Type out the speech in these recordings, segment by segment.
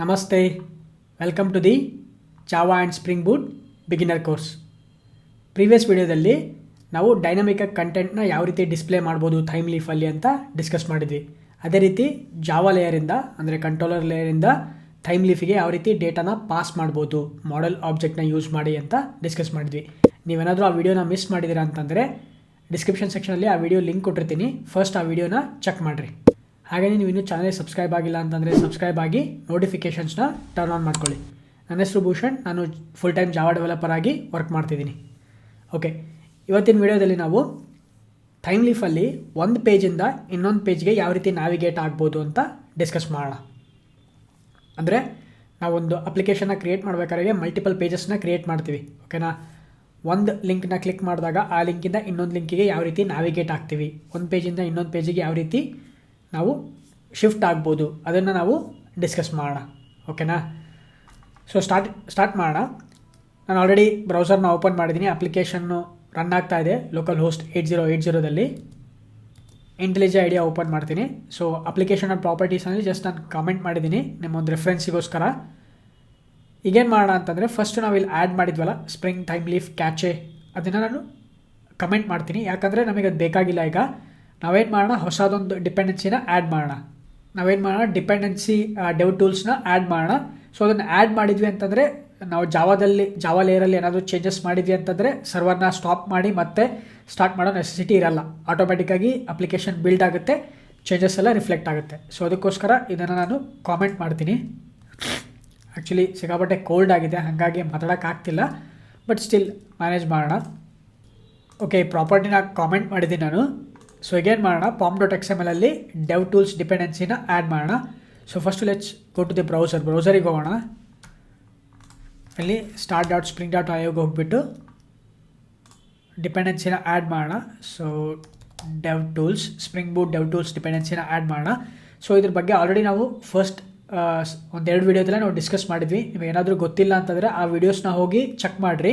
ನಮಸ್ತೆ. Welcome to the Java and Spring Boot beginner course previous ವಿಡಿಯೋದಲ್ಲಿ ನಾವು dynamic ಕಂಟೆಂಟ್ನ ಯಾವ ರೀತಿ ಡಿಸ್ಪ್ಲೇ ಮಾಡ್ಬೋದು ಥೈಮ್ ಲೀಫಲ್ಲಿ ಅಂತ ಡಿಸ್ಕಸ್ ಮಾಡಿದ್ವಿ. ಅದೇ ರೀತಿ ಜಾವಾ ಲೇಯರಿಂದ ಅಂದರೆ ಕಂಟ್ರೋಲರ್ ಲೇಯರಿಂದ ಥೈಮ್ ಲೀಫಿಗೆ ಯಾವ ರೀತಿ ಡೇಟಾನ ಪಾಸ್ ಮಾಡ್ಬೋದು ಮಾಡೆಲ್ ಆಬ್ಜೆಕ್ಟ್ನ ಯೂಸ್ ಮಾಡಿ ಅಂತ ಡಿಸ್ಕಸ್ ಮಾಡಿದ್ವಿ. ನೀವೇನಾದರೂ ಆ ವಿಡಿಯೋನ ಮಿಸ್ ಮಾಡಿದ್ದೀರಾ ಅಂತಂದರೆ ಡಿಸ್ಕ್ರಿಪ್ಷನ್ ಸೆಕ್ಷನಲ್ಲಿ ಆ ವಿಡಿಯೋ ಲಿಂಕ್ ಕೊಟ್ಟಿರ್ತೀನಿ. ಫಸ್ಟ್ ಆ ವಿಡಿಯೋನ ಚೆಕ್ ಮಾಡಿರಿ. ಹಾಗೆಯೇ ನೀವು ಇನ್ನೂ ಚಾನಲ್ ಸಬ್ಸ್ಕ್ರೈಬ್ ಆಗಿಲ್ಲ ಅಂತಂದರೆ ಸಬ್ಸ್ಕ್ರೈಬ್ ಆಗಿ ನೋಟಿಫಿಕೇಷನ್ಸ್ನ ಟರ್ನ್ ಆನ್ ಮಾಡ್ಕೊಳ್ಳಿ. ನನ್ನ ಹೆಸರು ಭೂಷಣ್, ನಾನು ಫುಲ್ ಟೈಮ್ ಜಾವಾ ಡೆವಲಪರ್ ಆಗಿ ವರ್ಕ್ ಮಾಡ್ತಿದ್ದೀನಿ. ಓಕೆ ಇವತ್ತಿನ ವಿಡಿಯೋದಲ್ಲಿ ನಾವು ಟೈಮ್ ಲೀಫಲ್ಲಿ ಒಂದು ಪೇಜಿಂದ ಇನ್ನೊಂದು ಪೇಜ್ಗೆ ಯಾವ ರೀತಿ ನ್ಯಾವಿಗೇಟ್ ಆಗ್ಬೋದು ಅಂತ ಡಿಸ್ಕಸ್ ಮಾಡೋಣ. ಅಂದರೆ ನಾವೊಂದು ಅಪ್ಲಿಕೇಶನ್ನ ಕ್ರಿಯೇಟ್ ಮಾಡಬೇಕಾದ್ರೆ ಮಲ್ಟಿಪಲ್ ಪೇಜಸ್ನ ಕ್ರಿಯೇಟ್ ಮಾಡ್ತೀವಿ. ಓಕೆನಾ ಒಂದು ಲಿಂಕ್ನ ಕ್ಲಿಕ್ ಮಾಡಿದಾಗ ಆ ಲಿಂಕಿಂದ ಇನ್ನೊಂದು ಲಿಂಕಿಗೆ ಯಾವ ರೀತಿ ನ್ಯಾವಿಗೇಟ್ ಆಗ್ತೀವಿ? ಒಂದು ಪೇಜಿಂದ ಇನ್ನೊಂದು ಪೇಜಿಗೆ ಯಾವ ರೀತಿ ನಾವು ಶಿಫ್ಟ್ ಆಗ್ಬೋದು. ಅದನ್ನು ನಾವು ಡಿಸ್ಕಸ್ ಮಾಡೋಣ. ಓಕೆನಾ ಸೊ ಸ್ಟಾರ್ಟ್ ಸ್ಟಾರ್ಟ್ ಮಾಡೋಣ. ನಾನು ಆಲ್ರೆಡಿ ಬ್ರೌಸರ್ನ ಓಪನ್ ಮಾಡಿದ್ದೀನಿ ಅಪ್ಲಿಕೇಶನ್ನು ರನ್ ಆಗ್ತಾ ಇದೆ. Local host eight zero eight ಜೀರೋದಲ್ಲಿ IntelliJ IDEA open ಮಾಡ್ತೀನಿ. ಸೊ ಅಪ್ಲಿಕೇಶನ್ ಆ್ಯಂಡ್ ಪ್ರಾಪರ್ಟೀಸಲ್ಲಿ ಜಸ್ಟ್ ನಾನು ಕಮೆಂಟ್ ಮಾಡಿದ್ದೀನಿ ನಿಮ್ಮ ಒಂದು ರೆಫರೆನ್ಸಿಗೋಸ್ಕರ ಈಗೇನು ಮಾಡೋಣ ಅಂತಂದರೆ ಫಸ್ಟ್ ನಾವು ಇಲ್ಲಿ ಆ್ಯಡ್ ಮಾಡಿದ್ವಲ್ಲ ಸ್ಪ್ರಿಂಗ್ ಟೈಮ್ ಲೀಫ್ ಕ್ಯಾಚೆ ಅದನ್ನು ನಾನು ಕಮೆಂಟ್ ಮಾಡ್ತೀನಿ. ಯಾಕಂದರೆ ನಮಗೆ ಅದು ಬೇಕಾಗಿಲ್ಲ ಈಗ. ನಾವೇನು ಮಾಡೋಣ? ಹೊಸದೊಂದು ಡಿಪೆಂಡೆನ್ಸಿನ ಆ್ಯಡ್ ಮಾಡೋಣ. ನಾವೇನು ಮಾಡೋಣ? ಡಿಪೆಂಡೆನ್ಸಿ ಡೆವ್ ಟೂಲ್ಸ್ನ ಆ್ಯಡ್ ಮಾಡೋಣ. ಸೊ ಅದನ್ನು ಆ್ಯಡ್ ಮಾಡಿದ್ವಿ ಅಂತಂದರೆ, ನಾವು ಜಾವಾದಲ್ಲಿ, ಜಾವಾ ಲೇಯರಲ್ಲಿ ಏನಾದರೂ ಚೇಂಜಸ್ ಮಾಡಿದ್ವಿ ಅಂತಂದರೆ ಸರ್ವರ್ನ ಸ್ಟಾಪ್ ಮಾಡಿ ಮತ್ತೆ ಸ್ಟಾರ್ಟ್ ಮಾಡೋ ನೆಸೆಸಿಟಿ ಇರಲ್ಲ. ಆಟೋಮೆಟಿಕ್ಕಾಗಿ ಅಪ್ಲಿಕೇಶನ್ ಬಿಲ್ಡ್ ಆಗುತ್ತೆ ಚೇಂಜಸ್ ಎಲ್ಲ ರಿಫ್ಲೆಕ್ಟ್ ಆಗುತ್ತೆ. ಸೊ ಅದಕ್ಕೋಸ್ಕರ ಇದನ್ನು ನಾನು ಕಾಮೆಂಟ್ ಮಾಡ್ತೀನಿ. ಆ್ಯಕ್ಚುಲಿ ಸಿಕ್ಕಾಪಟ್ಟೆ ಕೋಲ್ಡ್ ಆಗಿದೆ, ಹಾಗಾಗಿ ಮಾತಾಡೋಕ್ಕಾಗ್ತಿಲ್ಲ ಬಟ್ ಸ್ಟಿಲ್ ಮ್ಯಾನೇಜ್ ಮಾಡೋಣ. ಓಕೆ ಪ್ರಾಪರ್ಟಿನ ಕಾಮೆಂಟ್ ಮಾಡಿದ್ದೀನಿ ನಾನು. ಸೊ ಎಗೇನ್ ಮಾಡೋಣ ಪಾಮ್ ಡಾಟ್ ಎಕ್ಸ್ ಎಂ ಎಲ್ಲಲ್ಲಿ ಡೆವ್ ಟೂಲ್ಸ್ ಡಿಪೆಂಡೆನ್ಸಿನ ಆ್ಯಡ್ ಮಾಡೋಣ. So first let's go to the browser ಬ್ರೌಸರಿಗೆ ಹೋಗೋಣ. ಅಲ್ಲಿ ಸ್ಟಾರ್ಟ್ ಡಾಟ್ ಸ್ಪ್ರಿಂಗ್ ಡಾಟ್ ಆಯೋಗ ಹೋಗ್ಬಿಟ್ಟು ಡಿಪೆಂಡೆನ್ಸಿನ ಆ್ಯಡ್ ಮಾಡೋಣ so dev tools spring boot dev tools ಡಿಪೆಂಡೆನ್ಸಿನ add ಮಾಡೋಣ. ಸೊ ಇದ್ರ ಬಗ್ಗೆ ಆಲ್ರೆಡಿ ನಾವು ಫಸ್ಟ್ ಒಂದೆರಡು ವೀಡಿಯೋದಲ್ಲೇ ನಾವು ಡಿಸ್ಕಸ್ ಮಾಡಿದ್ವಿ. ನಿಮಗೆ ಏನಾದರೂ ಗೊತ್ತಿಲ್ಲ ಅಂತಂದರೆ ಆ ವೀಡಿಯೋಸ್ನ ಹೋಗಿ ಚೆಕ್ ಮಾಡಿರಿ.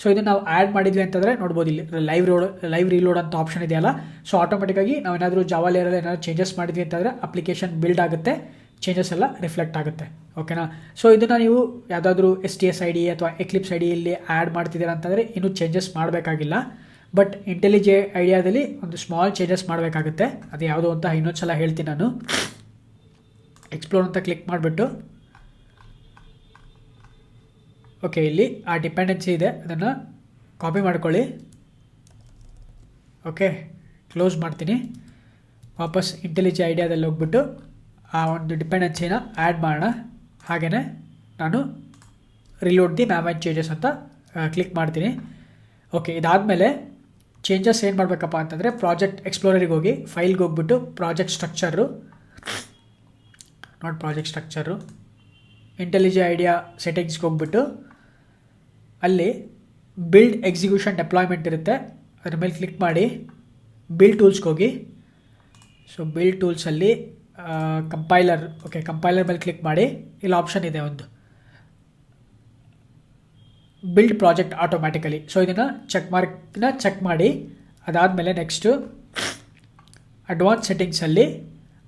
ಸೊ ಇದನ್ನು ನಾವು ಆ್ಯಡ್ ಮಾಡಿದ್ವಿ ಅಂತಂದರೆ ನೋಡ್ಬೋದು ಇಲ್ಲಿ ಲೈವ್ ರೋಡ್ ಲೈವ್ ರೀಲೋಡ್ ಅಂತ ಆಪ್ಷನ್ ಇದೆಯಲ್ಲ. ಸೊ ಆಟೋಮೆಟಿಕ್ಕಾಗಿ ನಾವು ಏನಾದರೂ ಜಾವಾ ಲೇಯರಲ್ಲಿ ಏನಾದರೂ ಚೇಂಜಸ್ ಮಾಡಿದ್ವಿ ಅಂತಂದರೆ ಅಪ್ಲಿಕೇಶನ್ ಬಿಲ್ಡ್ ಆಗುತ್ತೆ ಚೇಂಜಸ್ ಎಲ್ಲ ರಿಫ್ಲೆಕ್ಟ್ ಆಗುತ್ತೆ. ಓಕೆನಾ ಸೊ ಇದನ್ನು ನೀವು ಯಾವುದಾದ್ರೂ S T S I D ಅಥವಾ ಎಕ್ಲಿಪ್ಸ್ ಐ ಡಿಯಲ್ಲಿ ಆ್ಯಡ್ ಮಾಡ್ತಿದ್ದೀರಾ ಅಂತಂದರೆ ಇನ್ನೂ ಚೇಂಜಸ್ ಮಾಡಬೇಕಾಗಿಲ್ಲ. ಬಟ್ ಇಂಟೆಲಿಜೆ ಐಡಿಯಾದಲ್ಲಿ ಒಂದು ಸ್ಮಾಲ್ ಚೇಂಜಸ್ ಮಾಡಬೇಕಾಗುತ್ತೆ. ಅದು ಯಾವುದು ಅಂತ ಇನ್ನೊಂದು ಸಲ ಹೇಳ್ತೀನಿ ನಾನು. ಎಕ್ಸ್ಪ್ಲೋರ್ ಅಂತ ಕ್ಲಿಕ್ ಮಾಡಿಬಿಟ್ಟು. ಓಕೆ ಇಲ್ಲಿ ಆ ಡಿಪೆಂಡೆನ್ಸಿ ಇದೆ. ಅದನ್ನು ಕಾಪಿ ಮಾಡ್ಕೊಳ್ಳಿ. ಓಕೆ ಕ್ಲೋಸ್ ಮಾಡ್ತೀನಿ. ವಾಪಸ್ ಇಂಟೆಲಿಜೆ ಐಡಿಯಾದಲ್ಲಿ ಹೋಗ್ಬಿಟ್ಟು ಆ ಒಂದು ಡಿಪೆಂಡೆನ್ಸಿನ ಆ್ಯಡ್ ಮಾಡೋಣ. ಹಾಗೆಯೇ ನಾನು ರಿಲೋಡ್ ದಿ ಮ್ಯಾಮ್ ಚೇಂಜಸ್ ಅಂತ ಕ್ಲಿಕ್ ಮಾಡ್ತೀನಿ. ಓಕೆ ಇದಾದಮೇಲೆ ಚೇಂಜಸ್ ಏನು ಮಾಡಬೇಕಪ್ಪ ಅಂತಂದರೆ ಪ್ರಾಜೆಕ್ಟ್ ಎಕ್ಸ್ಪ್ಲೋರರಿಗೆ ಹೋಗಿ ಫೈಲ್ಗೆ ಹೋಗ್ಬಿಟ್ಟು project structure not project structure IntelliJ IDEA ಸೆಟ್ಟಿಂಗ್ಸ್ಗೆ ಹೋಗ್ಬಿಟ್ಟು ಅಲ್ಲಿ ಬಿಲ್ಡ್ ಎಕ್ಸಿಕ್ಯೂಷನ್ ಡೆಪ್ಲಾಯ್ಮೆಂಟ್ ಇರುತ್ತೆ. ಅದ್ರ ಮೇಲೆ ಕ್ಲಿಕ್ ಮಾಡಿ ಬಿಲ್ಡ್ ಟೂಲ್ಸ್ಗೆ ಹೋಗಿ. ಸೊ ಬಿಲ್ಡ್ ಟೂಲ್ಸಲ್ಲಿ ಕಂಪೈಲರ್ ಓಕೆ ಕಂಪೈಲರ್ ಮೇಲೆ ಕ್ಲಿಕ್ ಮಾಡಿ. ಇಲ್ಲಿ ಆಪ್ಷನ್ ಇದೆ ಒಂದು. ಬಿಲ್ಡ್ ಪ್ರಾಜೆಕ್ಟ್ ಆಟೋಮ್ಯಾಟಿಕಲಿ ಸೊ ಇದನ್ನು ಚೆಕ್ ಮಾರ್ಕ್ನ ಚೆಕ್ ಮಾಡಿ. ಅದಾದಮೇಲೆ next advance ಸೆಟ್ಟಿಂಗ್ಸಲ್ಲಿ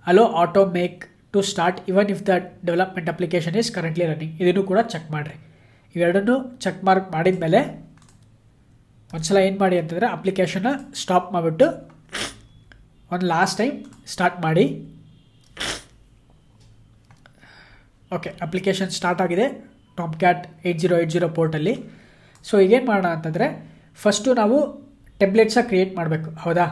allow auto make to start even if the development application is currently running ಇದನ್ನು ಕೂಡ ಚೆಕ್ ಮಾಡಿರಿ. ಇವೆರಡನ್ನೂ ಚೆಕ್ ಮಾರ್ಕ್ ಮಾಡಿದ ಮೇಲೆ ಒಂದ್ಸಲ ಏನು ಮಾಡಿ ಅಂತಂದರೆ ಅಪ್ಲಿಕೇಶನ್ನ ಸ್ಟಾಪ್ ಮಾಡಿಬಿಟ್ಟು ಒಂದು ಲಾಸ್ಟ್ ಟೈಮ್ ಸ್ಟಾರ್ಟ್ ಮಾಡಿ. ಓಕೆ ಅಪ್ಲಿಕೇಶನ್ ಸ್ಟಾರ್ಟ್ ಆಗಿದೆ. Tomcat eight zero eight zero ಪೋರ್ಟಲ್ಲಿ so ಈಗೇನು ಮಾಡೋಣ ಅಂತಂದರೆ ಫಸ್ಟು ನಾವು ಟೆಬ್ಲೆಟ್ಸ ಕ್ರಿಯೇಟ್ ಮಾಡಬೇಕು. ಹೌದಾ?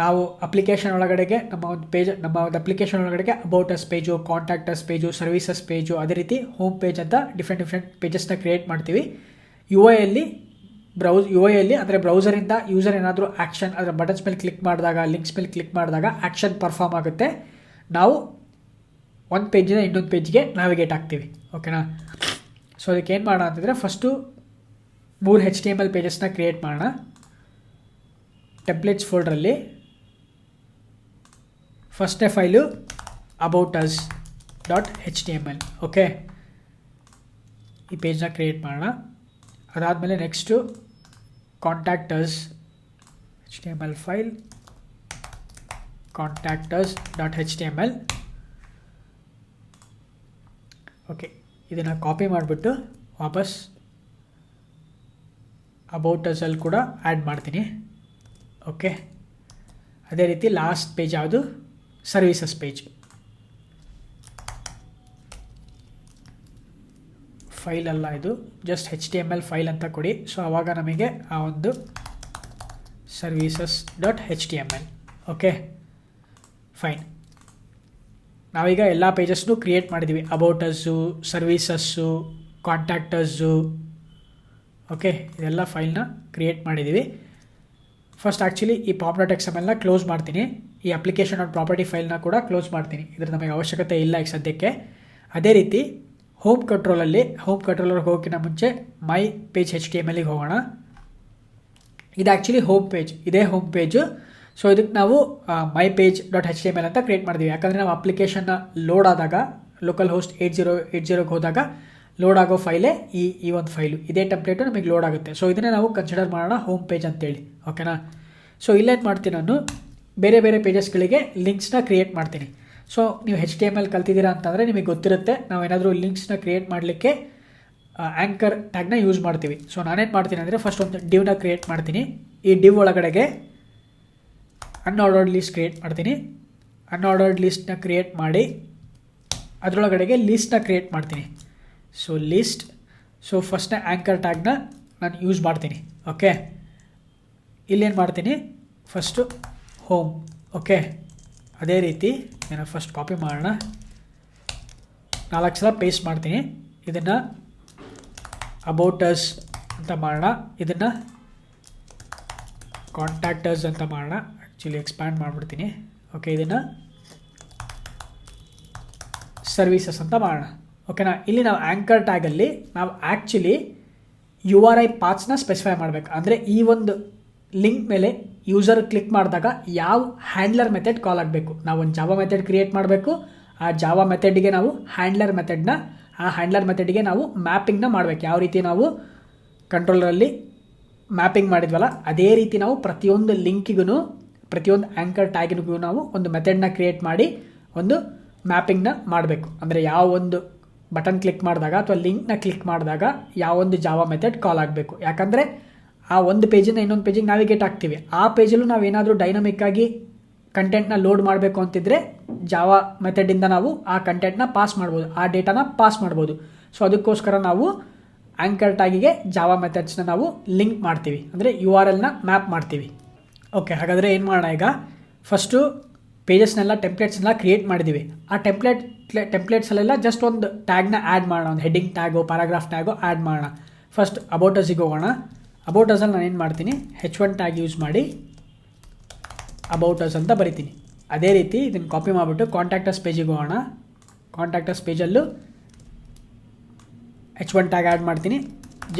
ನಾವು ಅಪ್ಲಿಕೇಶನ್ ಒಳಗಡೆಗೆ ನಮ್ಮ ಒಂದು ಪೇಜ್ ನಮ್ಮ ಒಂದು ಅಪ್ಲಿಕೇಶನ್ ಒಳಗಡೆಗೆ about us page contacts page services page ಅದೇ ರೀತಿ ಹೋಮ್ ಪೇಜ್ ಅಂತ ಡಿಫ್ರೆಂಟ್ ಡಿಫ್ರೆಂಟ್ ಪೇಜಸ್ನ ಕ್ರಿಯೇಟ್ ಮಾಡ್ತೀವಿ. ಯು ಐಯಲ್ಲಿ ಬ್ರೌಸ್ ಯು ಐಯಲ್ಲಿ ಅಂದರೆ ಬ್ರೌಸರಿಂದ ಯೂಸರ್ ಏನಾದರೂ ಆ್ಯಕ್ಷನ್ ಅದರ ಬಟನ್ಸ್ ಮೇಲೆ ಕ್ಲಿಕ್ ಮಾಡಿದಾಗ ಲಿಂಕ್ಸ್ ಮೇಲೆ ಕ್ಲಿಕ್ ಮಾಡಿದಾಗ ಆ್ಯಕ್ಷನ್ ಪರ್ಫಾರ್ಮ್ ಆಗುತ್ತೆ. ನಾವು ಒಂದು ಪೇಜಿಂದ ಇನ್ನೊಂದು ಪೇಜ್ಗೆ ನ್ಯಾವಿಗೇಟ್ ಆಗ್ತೀವಿ. ಓಕೆನಾ ಸೊ ಅದಕ್ಕೆ ಏನು ಮಾಡೋಣ ಅಂತಂದರೆ ಫಸ್ಟು ಮೂರು ಹೆಚ್ ಟಿ ಎಂ ಎಲ್ ಪೇಜಸ್ನ ಕ್ರಿಯೇಟ್ ಮಾಡೋಣ. ಟೆಂಪ್ಲೇಟ್ಸ್ ಫೋಲ್ಡ್ರಲ್ಲಿ ಫಸ್ಟ್ನೇ file about us dot H T M L okay ಈ ಪೇಜ್ನ ಕ್ರಿಯೇಟ್ ಮಾಡೋಣ. ಅದಾದಮೇಲೆ next contact us H T M L file contact us dot H T M L okay ಇದನ್ನು copy ಮಾಡಿಬಿಟ್ಟು ವಾಪಸ್ ಅಬೌಟಸಲ್ಲಿ ಕೂಡ ಆ್ಯಡ್ ಮಾಡ್ತೀನಿ ಓಕೆ ಅದೇ ರೀತಿ ಲಾಸ್ಟ್ ಪೇಜ್ ಯಾವುದು? ಸರ್ವೀಸಸ್ ಪೇಜ್ ಫೈಲ್ ಅಲ್ಲ ಇದು. Just H T M L file ಅಂತ ಕೊಡಿ. ಸೊ ಆವಾಗ ನಮಗೆ ಆ ಒಂದು services dot H T M L okay fine ನಾವೀಗ ಎಲ್ಲ ಪೇಜಸ್ನು ಕ್ರಿಯೇಟ್ ಮಾಡಿದ್ದೀವಿ ಅಬೌಟಸ್ಸು ಸರ್ವೀಸಸ್ಸು ಕಾಂಟ್ಯಾಕ್ಟಸ್ಸು ಓಕೆ ಇದೆಲ್ಲ ಫೈಲ್ನ ಕ್ರಿಯೇಟ್ ಮಾಡಿದ್ದೀವಿ ಫಸ್ಟ್ ಆ್ಯಕ್ಚುಲಿ ಈ ಪಾಪ್ ಡಾಟ್ ಎಕ್ಸ್ ಎಂ ಎಲ್ನ ಕ್ಲೋಸ್ ಮಾಡ್ತೀನಿ. ಈ ಅಪ್ಲಿಕೇಶನ್ ಆನ್ ಪ್ರಾಪರ್ಟಿ ಫೈಲ್ನ ಕೂಡ ಕ್ಲೋಸ್ ಮಾಡ್ತೀನಿ. ಇದ್ರ ನಮಗೆ ಅವಶ್ಯಕತೆ ಇಲ್ಲ ಈಗ ಸದ್ಯಕ್ಕೆ. ಅದೇ ರೀತಿ ಹೋಮ್ ಕಂಟ್ರೋಲಲ್ಲಿ ಹೋಮ್ ಕಂಟ್ರೋಲರ್ಗೆ ಹೋಗೋಕ್ಕಿಂತ ಮುಂಚೆ my page H T M ಎಲ್ಲಿಗೆ ಹೋಗೋಣ. ಇದು ಆ್ಯಕ್ಚುಲಿ ಹೋಮ್ ಪೇಜ್ ಇದೇ ಹೋಮ್ ಪೇಜು ಸೊ ಇದಕ್ಕೆ ನಾವು my page dot H T M L ಅಂತ ಕ್ರಿಯೇಟ್ ಮಾಡ್ತೀವಿ ಯಾಕಂದರೆ ನಾವು ಅಪ್ಲಿಕೇಶನ್ನ ಲೋಡ್ ಆದಾಗ local host eight zero eight ಜೀರೋಗೆ ಹೋದಾಗ ಲೋಡ್ ಆಗೋ ಫೈಲೇ ಈ ಈ ಒಂದು ಫೈಲು ಇದೇ ಟೆಂಪ್ಲೇಟು ನಮಗೆ ಲೋಡ್ ಆಗುತ್ತೆ. ಸೊ ಇದನ್ನೇ ನಾವು ಕನ್ಸಿಡರ್ ಮಾಡೋಣ ಹೋಮ್ ಪೇಜ್ ಅಂತೇಳಿ. ಓಕೆನಾ ಸೊ ಇಲ್ಲೇನು ಮಾಡ್ತೀನಿ ನಾನು? ಬೇರೆ ಬೇರೆ ಪೇಜಸ್ಗಳಿಗೆ ಲಿಂಕ್ಸ್ನ ಕ್ರಿಯೇಟ್ ಮಾಡ್ತೀನಿ. ಸೊ ನೀವು ಹೆಚ್ ಟಿ ಎಂ ಎಲ್ ಕಲ್ತಿದ್ದೀರಾ ಅಂತಂದರೆ ನಿಮಗೆ ಗೊತ್ತಿರುತ್ತೆ ನಾವೇನಾದರೂ ಲಿಂಕ್ಸ್ನ ಕ್ರಿಯೇಟ್ ಮಾಡಲಿಕ್ಕೆ ಆ್ಯಂಕರ್ ಟ್ಯಾಗ್ನ ಯೂಸ್ ಮಾಡ್ತೀವಿ. ಸೊ ನಾನೇನು ಮಾಡ್ತೀನಿ ಅಂದರೆ ಫಸ್ಟ್ ಒಂದು ಡಿವ್ನ ಕ್ರಿಯೇಟ್ ಮಾಡ್ತೀನಿ. ಈ ಡಿವ್ ಒಳಗಡೆಗೆ ಅನ್ಆರ್ಡರ್ಡ್ ಲಿಸ್ಟ್ ಕ್ರಿಯೇಟ್ ಮಾಡ್ತೀನಿ. ಅನ್ಆರ್ಡರ್ಡ್ ಲಿಸ್ಟ್ನ ಕ್ರಿಯೇಟ್ ಮಾಡಿ, ಅದರೊಳಗಡೆಗೆ ಲಿಸ್ಟ್ನ ಕ್ರಿಯೇಟ್ ಮಾಡ್ತೀನಿ. ಸೊ ಲಿಸ್ಟ್ ಸೊ ಫಸ್ಟ್ನ ಆ್ಯಂಕರ್ ಟ್ಯಾಗ್ನ ನಾನು ಯೂಸ್ ಮಾಡ್ತೀನಿ. ಓಕೆ ಇಲ್ಲೇನು ಮಾಡ್ತೀನಿ? ಫಸ್ಟು ಹೋಮ್ ಓಕೆ ಅದೇ ರೀತಿ ನಾನು ಫಸ್ಟ್ ಕಾಪಿ ಮಾಡೋಣ. ನಾಲ್ಕು ಸಲ ಪೇಸ್ಟ್ ಮಾಡ್ತೀನಿ. ಇದನ್ನು ಅಬೌಟಸ್ ಅಂತ ಮಾಡೋಣ. ಇದನ್ನು ಕಾಂಟ್ಯಾಕ್ಟರ್ಸ್ ಅಂತ ಮಾಡೋಣ. ಆ್ಯಕ್ಚುಲಿ ಎಕ್ಸ್ಪ್ಯಾಂಡ್ ಮಾಡಿಬಿಡ್ತೀನಿ. ಓಕೆ ಇದನ್ನು ಸರ್ವೀಸಸ್ ಅಂತ ಮಾಡೋಣ. ಓಕೆನಾ ಇಲ್ಲಿ ನಾವು ಆ್ಯಂಕರ್ ಟ್ಯಾಗಲ್ಲಿ ನಾವು ಆ್ಯಕ್ಚುಲಿ ಯು ಆರ್ ಐ ಪಾತ್ಸ್ನ ಸ್ಪೆಸಿಫೈ ಮಾಡಬೇಕು. ಅಂದರೆ ಈ ಒಂದು ಲಿಂಕ್ ಮೇಲೆ ಯೂಸರ್ ಕ್ಲಿಕ್ ಮಾಡಿದಾಗ ಯಾವ ಹ್ಯಾಂಡ್ಲರ್ ಮೆಥಡ್ ಕಾಲ್ ಆಗಬೇಕು. ನಾವು ಒಂದು ಜಾವ ಮೆಥಡ್ ಕ್ರಿಯೇಟ್ ಮಾಡಬೇಕು. ಆ ಜಾವ ಮೆಥಡ್ಗೆ ನಾವು ಹ್ಯಾಂಡ್ಲರ್ ಮೆಥಡ್ನ ಆ ಹ್ಯಾಂಡ್ಲರ್ ಮೆಥಡ್ಗೆ ನಾವು ಮ್ಯಾಪಿಂಗ್ನ ಮಾಡಬೇಕು. ಯಾವ ರೀತಿ ನಾವು ಕಂಟ್ರೋಲರಲ್ಲಿ ಮ್ಯಾಪಿಂಗ್ ಮಾಡಿದ್ವಲ್ಲ, ಅದೇ ರೀತಿ ನಾವು ಪ್ರತಿಯೊಂದು ಲಿಂಕಿಗೂ ಪ್ರತಿಯೊಂದು ಆ್ಯಂಕರ್ ಟ್ಯಾಗಿಗೂ ನಾವು ಒಂದು ಮೆಥಡ್ನ ಕ್ರಿಯೇಟ್ ಮಾಡಿ ಒಂದು ಮ್ಯಾಪಿಂಗ್ನ ಮಾಡಬೇಕು. ಅಂದರೆ ಯಾವ ಒಂದು ಬಟನ್ ಕ್ಲಿಕ್ ಮಾಡಿದಾಗ ಅಥವಾ ಲಿಂಕ್ನ ಕ್ಲಿಕ್ ಮಾಡಿದಾಗ ಯಾವೊಂದು ಜಾವ ಮೆಥಡ್ ಕಾಲ್ ಆಗಬೇಕು. ಯಾಕಂದರೆ ಆ ಒಂದು ಪೇಜಿಂದ ಇನ್ನೊಂದು ಪೇಜಿಗೆ ನಾವಿಗೇಟ್ ಆಗ್ತೀವಿ ಆ ಪೇಜಲ್ಲೂ ನಾವೇನಾದರೂ ಡೈನಮಿಕ್ ಆಗಿ ಕಂಟೆಂಟ್ನ ಲೋಡ್ ಮಾಡಬೇಕು ಅಂತಿದ್ರೆ ಜಾವ ಮೆಥಡಿಂದ ನಾವು ಆ ಕಂಟೆಂಟ್ನ ಪಾಸ್ ಮಾಡ್ಬೋದು. ಆ ಡೇಟಾನ ಪಾಸ್ ಮಾಡ್ಬೋದು. ಸೊ ಅದಕ್ಕೋಸ್ಕರ ನಾವು ಆ್ಯಂಕರ್ ಟ್ಯಾಗಿಗೆ ಜಾವ ಮೆಥಡ್ಸ್ನ ನಾವು ಲಿಂಕ್ ಮಾಡ್ತೀವಿ. ಅಂದರೆ ಯು ಆರ್ ಎಲ್ನ ಮ್ಯಾಪ್ ಮಾಡ್ತೀವಿ. ಓಕೆ ಹಾಗಾದರೆ ಏನು ಮಾಡೋಣ ಈಗ? ಫಸ್ಟು ಪೇಜಸ್ನೆಲ್ಲ ಟೆಂಪ್ಲೇಟ್ಸ್ನೆಲ್ಲ ಕ್ರಿಯೇಟ್ ಮಾಡಿದ್ದೀವಿ ಆ ಟೆಂಪ್ಲೇಟ್ ಟೆಂಪ್ಲೇಟ್ಸಲ್ಲೆಲ್ಲ ಜಸ್ಟ್ ಒಂದು ಟ್ಯಾಗ್ನ ಆ್ಯಡ್ ಮಾಡೋಣ. ಒಂದು heading tag paragraph tag add ಮಾಡೋಣ. ಫಸ್ಟ್ ಅಬೌಟಸಿಗೆ ಹೋಗೋಣ. ಅಬೌಟಸಲ್ಲಿ ನಾನು ಏನು ಮಾಡ್ತೀನಿ? ಹೆಚ್ ಒನ್ ಟ್ಯಾಗ್ ಯೂಸ್ ಮಾಡಿ ಅಬೌಟ್ ಅಸ್ ಅಂತ ಬರಿತೀನಿ. ಅದೇ ರೀತಿ ಇದನ್ನು ಕಾಪಿ ಮಾಡಿಬಿಟ್ಟು ಕಾಂಟ್ಯಾಕ್ಟರ್ಸ್ ಪೇಜಿಗೆ ಹೋಗೋಣ. ಕಾಂಟ್ಯಾಕ್ಟರ್ಸ್ ಪೇಜಲ್ಲೂ ಹೆಚ್ ಒನ್ ಟ್ಯಾಗ್ ಆ್ಯಡ್ ಮಾಡ್ತೀನಿ.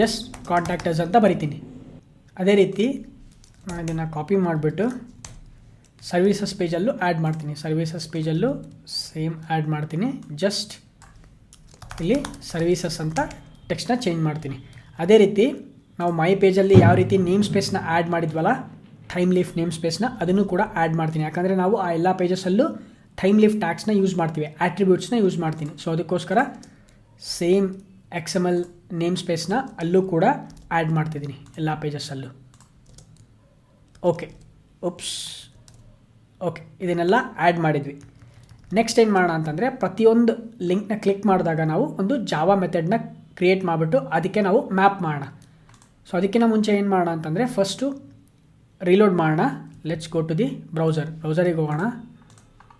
ಜಸ್ಟ್ ಕಾಂಟ್ಯಾಕ್ಟರ್ಸ್ ಅಂತ ಬರಿತೀನಿ. ಅದೇ ರೀತಿ ನಾನು ಇದನ್ನು ಕಾಪಿ ಮಾಡಿಬಿಟ್ಟು ಸರ್ವಿಸಸ್ ಪೇಜಲ್ಲೂ ಆ್ಯಡ್ ಮಾಡ್ತೀನಿ. ಸರ್ವೀಸಸ್ ಪೇಜಲ್ಲೂ ಸೇಮ್ ಆ್ಯಡ್ ಮಾಡ್ತೀನಿ. ಜಸ್ಟ್ ಇಲ್ಲಿ ಸರ್ವಿಸಸ್ ಅಂತ ಟೆಕ್ಸ್ಟ್ನ ಚೇಂಜ್ ಮಾಡ್ತೀನಿ. ಅದೇ ರೀತಿ ನಾವು ಮೈ ಪೇಜಲ್ಲಿ ಯಾವ ರೀತಿ ನೇಮ್ ಸ್ಪೇಸ್ನ ಆ್ಯಡ್ ಮಾಡಿದ್ವಲ್ಲ ಟೈಮ್ ಲೀಫ್ ನೇಮ್ ಸ್ಪೇಸ್ನ ಅದನ್ನು ಕೂಡ ಆ್ಯಡ್ ಮಾಡ್ತೀನಿ. ಯಾಕಂದರೆ ನಾವು ಆ ಎಲ್ಲ ಪೇಜಸಲ್ಲೂ ಟೈಮ್ ಲೀಫ್ ಟ್ಯಾಕ್ಸ್ನ ಯೂಸ್ ಮಾಡ್ತೀವಿ ಆಟ್ರಿಬ್ಯೂಟ್ಸ್ನ ಯೂಸ್ ಮಾಡ್ತೀನಿ. ಸೊ ಅದಕ್ಕೋಸ್ಕರ same X M L name ಸ್ಪೇಸ್ನ ಅಲ್ಲೂ ಕೂಡ ಆ್ಯಡ್ ಮಾಡ್ತಿದ್ದೀನಿ, ಎಲ್ಲ ಪೇಜಸ್ಸಲ್ಲೂ ಓಕೆ ಉಪ್ಸ್ ಓಕೆ ಇದನ್ನೆಲ್ಲ ಆ್ಯಡ್ ಮಾಡಿದ್ವಿ. ನೆಕ್ಸ್ಟ್ ಏನು ಮಾಡೋಣ ಅಂತಂದರೆ, ಪ್ರತಿಯೊಂದು ಲಿಂಕ್ನ ಕ್ಲಿಕ್ ಮಾಡಿದಾಗ ನಾವು ಒಂದು ಜಾವಾ ಮೆಥಡ್ನ ಕ್ರಿಯೇಟ್ ಮಾಡಿಬಿಟ್ಟು ಅದಕ್ಕೆ ನಾವು ಮ್ಯಾಪ್ ಮಾಡೋಣ. ಸೊ ಅದಕ್ಕಿಂತ ಮುಂಚೆ ಏನು ಮಾಡೋಣ ಅಂತಂದರೆ ಫಸ್ಟು ರೀಲೋಡ್ ಮಾಡೋಣ. Let's go to the browser ಬ್ರೌಸರಿಗೆ ಹೋಗೋಣ.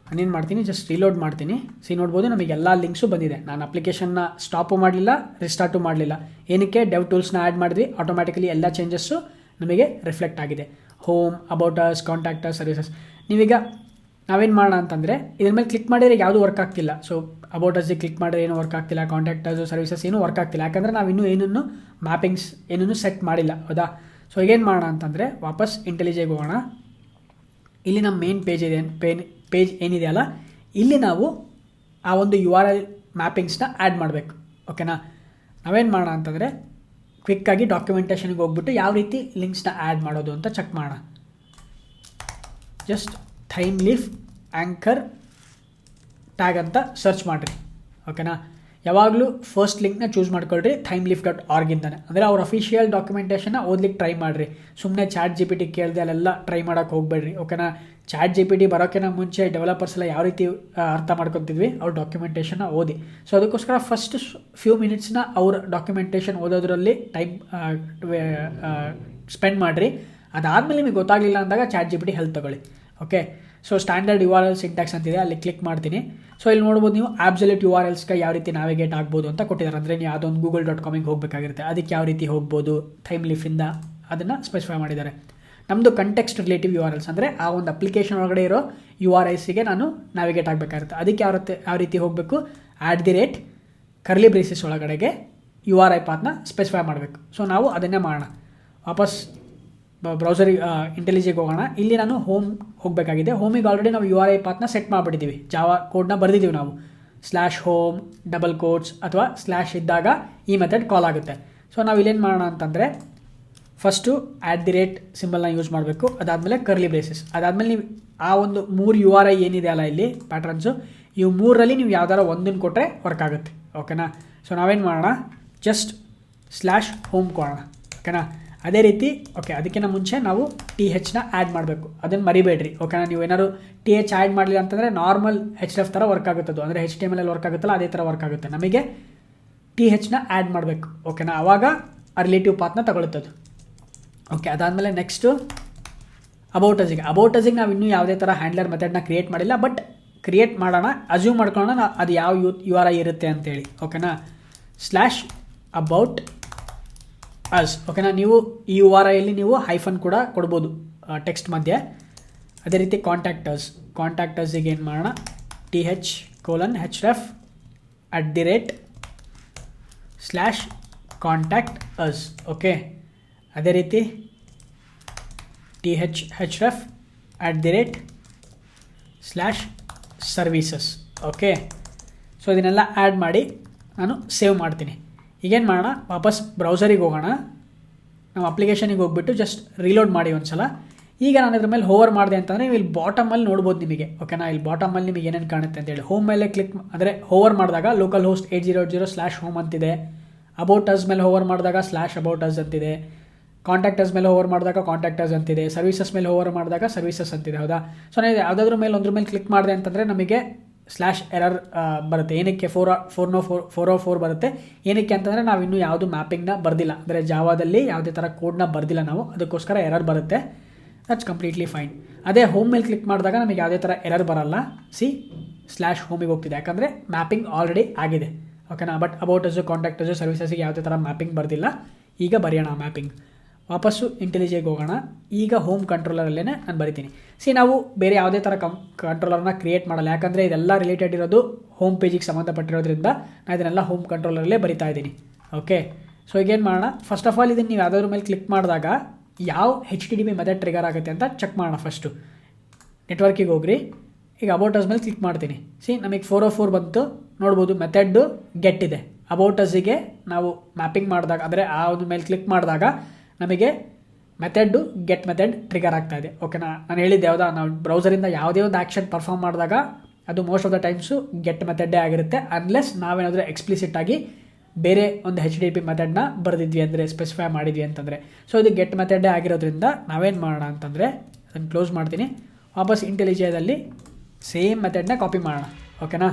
ನಾನೇನು ಮಾಡ್ತೀನಿ? ಜಸ್ಟ್ ರೀಲೋಡ್ ಮಾಡ್ತೀನಿ. ಸಿ ನೋಡ್ಬೋದು ನಮಗೆ ಎಲ್ಲ ಲಿಂಕ್ಸು ಬಂದಿದೆ. ನಾನು ಅಪ್ಲಿಕೇಶನ್ನ ಸ್ಟಾಪು ಮಾಡಲಿಲ್ಲ ರಿಸ್ಟಾರ್ಟು ಮಾಡಲಿಲ್ಲ. ಏನಕ್ಕೆ? ಡೆವ್ ಟೂಲ್ಸ್ನ ಆ್ಯಡ್ ಮಾಡಿದ್ವಿ. ಆಟೋಮ್ಯಾಟಿಕಲಿ ಎಲ್ಲ ಚೇಂಜಸ್ಸು ನಮಗೆ ರಿಫ್ಲೆಕ್ಟ್ ಆಗಿದೆ. Home about us contact us services ನೀವೀಗ ನಾವೇನು ಮಾಡೋಣ ಅಂತಂದರೆ, ಇದ್ರ ಮೇಲೆ ಕ್ಲಿಕ್ ಮಾಡಿದ್ರೆ ಯಾವುದು ವರ್ಕ್ ಆಗ್ತಿಲ್ಲ. ಸೊ ಅಬೌಟರ್ಸಿಗೆ ಕ್ಲಿಕ್ ಮಾಡಿದ್ರೆ ಏನೂ ವರ್ಕ್ ಆಗ್ತಿಲ್ಲ ಕಾಂಟ್ಯಾಕ್ಟರ್ಸು ಸರ್ವಿಸಸ್ ಏನೂ ವರ್ಕ್ ಆಗ್ತಿಲ್ಲ. ಯಾಕಂದರೆ ನಾವು ಇನ್ನೂ ಏನನ್ನು ಮ್ಯಾಪಿಂಗ್ಸ್ ಏನನ್ನು ಸೆಟ್ ಮಾಡಿಲ್ಲ, ಹೌದಾ? ಸೊ ಈಗೇನು ಮಾಡೋಣ ಅಂತಂದರೆ, ವಾಪಸ್ ಇಂಟೆಲಿಜೆಗೆ ಹೋಗೋಣ. ಇಲ್ಲಿ ನಮ್ಮ ಮೇನ್ ಪೇಜ್ ಇದೆ ಪೇನ್ ಪೇಜ್ ಏನಿದೆಯಲ್ಲ ಇಲ್ಲಿ ನಾವು ಆ ಒಂದು ಯು ಆರ್ ಎಲ್ ಮ್ಯಾಪಿಂಗ್ಸ್ನ ಆ್ಯಡ್ ಮಾಡಬೇಕು. ಓಕೆನಾ ನಾವೇನು ಮಾಡೋಣ ಅಂತಂದರೆ ಕ್ವಿಕ್ಕಾಗಿ ಡಾಕ್ಯುಮೆಂಟೇಷನ್ಗೆ ಹೋಗ್ಬಿಟ್ಟು ಯಾವ ರೀತಿ ಲಿಂಕ್ಸ್ನ ಆ್ಯಡ್ ಮಾಡೋದು ಅಂತ ಚೆಕ್ ಮಾಡೋಣ. Just Thymeleaf anchor tag ಅಂತ ಸರ್ಚ್ ಮಾಡಿರಿ. ಓಕೆನಾ? ಯಾವಾಗಲೂ ಫಸ್ಟ್ ಲಿಂಕ್ನ ಚೂಸ್ ಮಾಡ್ಕೊಳ್ರಿ ಥೈಮ್ ಲಿಫ್ಟ್ ಡಾಟ್ ಆರ್ಗಿಂದಾನೆ ಅಂದರೆ ಅವ್ರ ಅಫಿಷಿಯಲ್ ಡಾಕ್ಯುಮೆಂಟೇಷನ್ನ ಓದ್ಲಿಕ್ಕೆ ಟ್ರೈ ಮಾಡಿರಿ. ಸುಮ್ಮನೆ ಚಾಟ್ ಜಿ ಪಿ ಟಿ ಕೇಳಿದೆ ಅಲ್ಲೆಲ್ಲ ಟ್ರೈ ಮಾಡೋಕೆ ಹೋಗಬೇಡ್ರಿ, ಓಕೆನಾ? ಚಾಟ್ ಜಿ ಪಿ ಟಿ ಬರೋಕ್ಕಿಂತ ಮುಂಚೆ ಡೆವಲಪರ್ಸ್ ಎಲ್ಲ ಯಾವ ರೀತಿ ಅರ್ಥ ಮಾಡ್ಕೊತಿದ್ವಿ, ಅವ್ರ ಡಾಕ್ಯುಮೆಂಟೇಷನ್ನ ಓದಿ. ಸೊ ಅದಕ್ಕೋಸ್ಕರ ಫಸ್ಟ್ ಫ್ಯೂ ಮಿನಿಟ್ಸ್ನ ಅವ್ರ ಡಾಕ್ಯುಮೆಂಟೇಷನ್ ಓದೋದ್ರಲ್ಲಿ ಟೈಮ್ ಸ್ಪೆಂಡ್ ಮಾಡಿರಿ. ಅದಾದಮೇಲೆ ನಿಮಗೆ ಗೊತ್ತಾಗಲಿಲ್ಲ ಅಂದಾಗ chat G P T help ತಗೊಳ್ಳಿ. Okay so standard U R L syntax ಅಂತಿದೆ, ಅಲ್ಲಿ ಕ್ಲಿಕ್ ಮಾಡ್ತೀನಿ. ಸೊ ಇಲ್ಲಿ ನೋಡ್ಬೋದು ನೀವು ಆಬ್ಸಲ್ಯೂಟ್ ಯು ಆರ್ ಎಲ್ಸ್ಗೆ ಯಾವ ರೀತಿ ನಾವಿಗೇಟ್ ಆಗ್ಬೋದು ಅಂತ ಕೊಟ್ಟಿದ್ದಾರೆ. ಅಂದರೆ ನೀವು ಯಾವುದೊಂದು ಗೂಗಲ್ ಡಾಟ್ ಕಾಮಿಗೆ ಹೋಗಬೇಕಾಗಿರುತ್ತೆ. ಅದಕ್ಕೆ ಯಾವ ರೀತಿ ಹೋಗ್ಬೋದು ಥೈಮ್ ಲಿಫಿಂದ ಅದನ್ನು ಸ್ಪೆಸಿಫೈ ಮಾಡಿದ್ದಾರೆ. ನಮ್ಮದು context relative U R Ls ಅಂದರೆ ಆ ಒಂದು ಅಪ್ಲಿಕೇಶನ್ ಒಳಗಡೆ ಇರೋ ಯು ಆರ್ ಐಸಿಗೆ ನಾನು ನಾವಿಗೇಟ್ ಆಗಬೇಕಾಗಿರುತ್ತೆ. ಅದಕ್ಕೆ ಯಾವ ರೀತಿ ಯಾವ ರೀತಿ ಹೋಗಬೇಕು? At the rate curly braces ಒಳಗಡೆಗೆ ಯು ಆರ್ ಐ ಪಾತ್ನ ಸ್ಪೆಸಿಫೈ ಮಾಡಬೇಕು. ಸೊ ನಾವು ಅದನ್ನೇ ಮಾಡೋಣ. ವಾಪಸ್ ಬ್ರೌಸರಿಗೆ ಇಂಟೆಲಿಜಿಗೆ ಹೋಗೋಣ. ಇಲ್ಲಿ ನಾನು ಹೋಮ್ ಹೋಗಬೇಕಾಗಿದೆ. ಹೋಮಿಗೆ ಆಲ್ರೆಡಿ ನಾವು ಯು ಆರ್ ಐ ಪಾತ್ನ ಸೆಟ್ ಮಾಡಿಬಿಟ್ಟಿದ್ದೀವಿ ಜಾವ ಕೋಡ್ನ ಬರೆದಿದ್ದೀವಿ ನಾವು. ಸ್ಲ್ಯಾಶ್ ಹೋಮ್ ಡಬಲ್ ಕೋಡ್ಸ್ ಅಥವಾ ಸ್ಲ್ಯಾಶ್ ಇದ್ದಾಗ ಈ ಮೆಥಡ್ ಕಾಲ್ ಆಗುತ್ತೆ. ಸೊ ನಾವು ಇಲ್ಲೇನು ಮಾಡೋಣ ಅಂತಂದರೆ ಫಸ್ಟು ಆ್ಯಟ್ ದಿ ರೇಟ್ ಸಿಂಬಲ್ನ ಯೂಸ್ ಮಾಡಬೇಕು. ಅದಾದಮೇಲೆ ಕರ್ಲಿ ಬ್ರೇಸಸ್ ಅದಾದಮೇಲೆ ನೀವು ಆ ಒಂದು ಮೂರು ಯು ಆರ್ ಐ ಏನಿದೆ ಅಲ್ಲ ಇಲ್ಲಿ ಪ್ಯಾಟ್ರನ್ಸು ಇವು ಮೂರರಲ್ಲಿ ನೀವು ಯಾವ್ದಾರ ಒಂದನ್ನು ಕೊಟ್ಟರೆ ವರ್ಕ್ ಆಗುತ್ತೆ ಓಕೆನಾ ಸೊ ನಾವೇನು ಮಾಡೋಣ? ಜಸ್ಟ್ ಸ್ಲ್ಯಾಶ್ ಹೋಮ್ ಕೊಡೋಣ. ಓಕೆನಾ ಅದೇ ರೀತಿ ಓಕೆ ಅದಕ್ಕಿಂತ ಮುಂಚೆ ನಾವು ಟಿ ಹೆಚ್ನ ಆ್ಯಡ್ ಮಾಡಬೇಕು. ಅದನ್ನು ಮರಿಬೇಡ್ರಿ ಓಕೆನಾ ನೀವು ಏನಾದ್ರು ಟಿ ಹೆಚ್ ಆ್ಯಡ್ ಮಾಡಲಿಲ್ಲ ಅಂತಂದರೆ ನಾರ್ಮಲ್ ಹೆಚ್ ಎಫ್ ಥರ ವರ್ಕ್ ಆಗುತ್ತದು. ಅಂದರೆ H T M L work ಆಗುತ್ತಲ್ಲ, ಅದೇ ಥರ ವರ್ಕ್ ಆಗುತ್ತೆ. ನಮಗೆ ಟಿ ಹೆಚ್ನ ಆ್ಯಡ್ ಮಾಡಬೇಕು ಓಕೆನಾ ಆವಾಗ ಆ ರಿಲೇಟಿವ್ ಪಾತ್ನ ತಗೊಳ್ತದ್ದು. ಓಕೆ ಅದಾದಮೇಲೆ ನೆಕ್ಸ್ಟು ಅಬೌಟಸಿಗೆ ಅಬೌಟಸಿಗೆ ನಾವು ಇನ್ನೂ ಯಾವುದೇ ಥರ ಹ್ಯಾಂಡ್ಲರ್ ಮೆಥಡ್ನ ಕ್ರಿಯೇಟ್ ಮಾಡಿಲ್ಲ ಬಟ್ ಕ್ರಿಯೇಟ್ ಮಾಡೋಣ ಅಸ್ಯೂಮ್ ಮಾಡ್ಕೊಳ್ಳೋಣ ಅದು ಯಾವ ಯು ಯು ಆರ್ ಐ ಇರುತ್ತೆ ಅಂತೇಳಿ ಓಕೆನಾ ಸ್ಲ್ಯಾಶ್ ಅಬೌಟ್ ಅಸ್ ಓಕೆನಾ? ನೀವು ಈ ಯು ಆರ್ ಐಯಲ್ಲಿ ನೀವು ಹೈಫನ್ ಕೂಡ ಕೊಡ್ಬೋದು. ಟೆಕ್ಸ್ಟ್ ಮಧ್ಯೆ. ಅದೇ ರೀತಿ ಕಾಂಟ್ಯಾಕ್ಟರ್ಸ್ ಕಾಂಟ್ಯಾಕ್ಟರ್ಸಿಗೆ ಏನು ಮಾಡೋಣ? T H colon H F at the rate slash contact us okay ಅದೇ ರೀತಿ T H H F at the rate slash services okay so ಇದನ್ನೆಲ್ಲ ಆ್ಯಡ್ ಮಾಡಿ ನಾನು ಸೇವ್ ಮಾಡ್ತೀನಿ. ಈಗೇನು ಮಾಡೋಣ? ವಾಪಸ್ ಬ್ರೌಸರಿಗೆ ಹೋಗೋಣ. ನಾವು ಅಪ್ಲಿಕೇಶನಿಗೆ ಹೋಗ್ಬಿಟ್ಟು ಜಸ್ಟ್ ರೀಲೋಡ್ ಮಾಡಿ ಒಂದು ಸಲ ಈಗ ನಾನು ಇದ್ರ ಮೇಲೆ ಹೋವರ್ ಮಾಡಿದೆ ಅಂತಂದರೆ ನೀವು ಇಲ್ಲಿ ಬಾಟಮಲ್ಲಿ ನೋಡ್ಬೋದು ನಿಮಗೆ ಓಕೆನಾ ಇಲ್ಲಿ ಬಾಟಮಲ್ಲಿ ನಿಮಗೆ ಏನೇನು ಕಾಣುತ್ತೆ ಅಂತೇಳಿ ಹೋಮ್ ಮೇಲೆ ಕ್ಲಿಕ್ ಅಂದರೆ ಹೋವರ್ ಮಾಡಿದಾಗ localhost eight zero zero slash home ಅಂತಿದೆ. ಅಬೌಟ್ ಅಸ್ ಮೇಲೆ ಹೋವರ್ ಮಾಡಿದಾಗ ಸ್ಲ್ಯಾಶ್ ಅಬೌಟ್ ಅಸ್ ಅಂತಿದೆ. ಕಾಂಟ್ಯಾಕ್ಟರ್ಸ್ ಮೇಲೆ ಓವರ್ ಮಾಡಿದಾಗ ಕಾಂಟ್ಯಾಕ್ಟರ್ಸ್ ಅಂತಿದೆ. ಸರ್ವಿಸಸ್ ಮೇಲೆ ಓವರ್ ಮಾಡಿದಾಗ ಸರ್ವಿಸಸ್ ಅಂತಿದೆ, ಹೌದಾ? ಸೊ ನಾನು ಯಾವುದಾದ್ರೂ ಮೇಲೆ ಒಂದ್ರ ಮೇಲೆ ಕ್ಲಿಕ್ ಮಾಡಿದೆ ಅಂತಂದರೆ ನಮಗೆ ಸ್ಲ್ಯಾಶ್ ಎರರ್ ಬರುತ್ತೆ. ಏನಕ್ಕೆ four four no four four O four ಬರುತ್ತೆ? ಏನಕ್ಕೆ ಅಂತಂದರೆ ನಾವು ಇನ್ನೂ ಯಾವುದು ಮ್ಯಾಪಿಂಗ್ನ ಬರ್ದಿಲ್ಲ. ಅಂದರೆ ಜಾವಾದಲ್ಲಿ ಯಾವುದೇ ಥರ ಕೋಡ್ನ ಬರ್ದಿಲ್ಲ ನಾವು. ಅದಕ್ಕೋಸ್ಕರ ಎರರ್ ಬರುತ್ತೆ. ದಟ್ಸ್ ಕಂಪ್ಲೀಟ್ಲಿ ಫೈನ್ ಅದೇ ಹೋಮ್ ಮೇಲೆ ಕ್ಲಿಕ್ ಮಾಡಿದಾಗ ನಮಗೆ ಯಾವುದೇ ಥರ ಎರರ್ ಬರಲ್ಲ. ಸಿ ಸ್ಲ್ಯಾಶ್ ಹೋಮಿಗೆ ಹೋಗ್ತಿದೆ. ಯಾಕಂದರೆ ಮ್ಯಾಪಿಂಗ್ ಆಲ್ರೆಡಿ ಆಗಿದೆ. ಓಕೆನಾ but about us contact us ಸರ್ವಿಸಸ್ಗೆ ಯಾವುದೇ ಥರ ಮ್ಯಾಪಿಂಗ್ ಬರ್ದಿಲ್ಲ. ಈಗ ಬರೆಯೋಣ ಮ್ಯಾಪಿಂಗ್ ವಾಪಸ್ಸು ಇಂಟೆಲಿಜೆಗೆ ಹೋಗೋಣ. ಈಗ ಹೋಮ್ ಕಂಟ್ರೋಲರಲ್ಲೇ ನಾನು ಬರಿತೀನಿ. ಸಿ ನಾವು ಬೇರೆ ಯಾವುದೇ ಥರ ಕಂ ಕಂಟ್ರೋಲರ್ನ ಕ್ರಿಯೇಟ್ ಮಾಡಲ್ಲ. ಯಾಕಂದರೆ ಇದೆಲ್ಲ ರಿಲೇಟೆಡ್ ಇರೋದು ಹೋಮ್ ಪೇಜಿಗೆ ಸಂಬಂಧಪಟ್ಟಿರೋದ್ರಿಂದ ನಾನು ಇದನ್ನೆಲ್ಲ ಹೋಮ್ ಕಂಟ್ರೋಲರಲ್ಲೇ ಬರಿತಾ ಇದ್ದೀನಿ. ಓಕೆ ಸೊ ಈಗೇನು ಮಾಡೋಣ? ಫಸ್ಟ್ ಆಫ್ ಆಲ್ ಇದನ್ನು ನೀವು ಯಾವುದಾದ್ರ ಮೇಲೆ ಕ್ಲಿಕ್ ಮಾಡಿದಾಗ ಯಾವ H T T P method trigger ಆಗುತ್ತೆ ಅಂತ ಚೆಕ್ ಮಾಡೋಣ ಫಸ್ಟು ನೆಟ್ವರ್ಕಿಗೆ ಹೋಗ್ರಿ. ಈಗ ಅಬೌಟಸ್ ಮೇಲೆ ಕ್ಲಿಕ್ ಮಾಡ್ತೀನಿ. ಸಿ ನಮಗೆ ಫೋರ್ ಓ ಫೋರ್ ಬಂತು. ನೋಡ್ಬೋದು ಮೆಥಡ್ಡು ಗೆಟ್ ಇದೆ. ಅಬೌಟಸಿಗೆ ನಾವು ಮ್ಯಾಪಿಂಗ್ ಮಾಡಿದಾಗ, ಅಂದರೆ ಆ ಒಂದು ಮೇಲೆ ಕ್ಲಿಕ್ ಮಾಡಿದಾಗ ನಮಗೆ ಮೆಥಡ್ಡು ಗೆಟ್ ಮೆಥಡ್ ಟ್ರಿಗರ್ ಆಗ್ತಾ ಇದೆ. ಓಕೆನಾ ನಾನು ಹೇಳಿದ್ದೆ, ಯಾವುದಾ ನಾವು ಬ್ರೌಸರಿಂದ ಯಾವುದೇ ಒಂದು ಆ್ಯಕ್ಷನ್ ಪರ್ಫಾರ್ಮ್ ಮಾಡಿದಾಗ ಅದು most of the times get ಮೆಥಡ್ಡೇ ಆಗಿರುತ್ತೆ. ಅನ್ಲೆಸ್ ನಾವೇನಾದರೂ ಎಕ್ಸ್ಪ್ಲಿಸಿಟ್ ಆಗಿ ಬೇರೆ ಒಂದು ಹೆಚ್ ಡಿ ಪಿ ಮೆಥಡ್ನ ಬರೆದಿದ್ವಿ ಅಂದರೆ ಸ್ಪೆಸಿಫೈ ಮಾಡಿದ್ವಿ ಅಂತಂದರೆ. ಸೊ ಇದು ಗೆಟ್ ಮೆಥಡೇ ಆಗಿರೋದ್ರಿಂದ ನಾವೇನು ಮಾಡೋಣ ಅಂತಂದರೆ, ಅದನ್ನು ಕ್ಲೋಸ್ ಮಾಡ್ತೀನಿ. ವಾಪಸ್ ಇಂಟೆಲಿಜಿಯಾದಲ್ಲಿ ಸೇಮ್ ಮೆಥಡ್ನ ಕಾಪಿ ಮಾಡೋಣ. ಓಕೆನಾ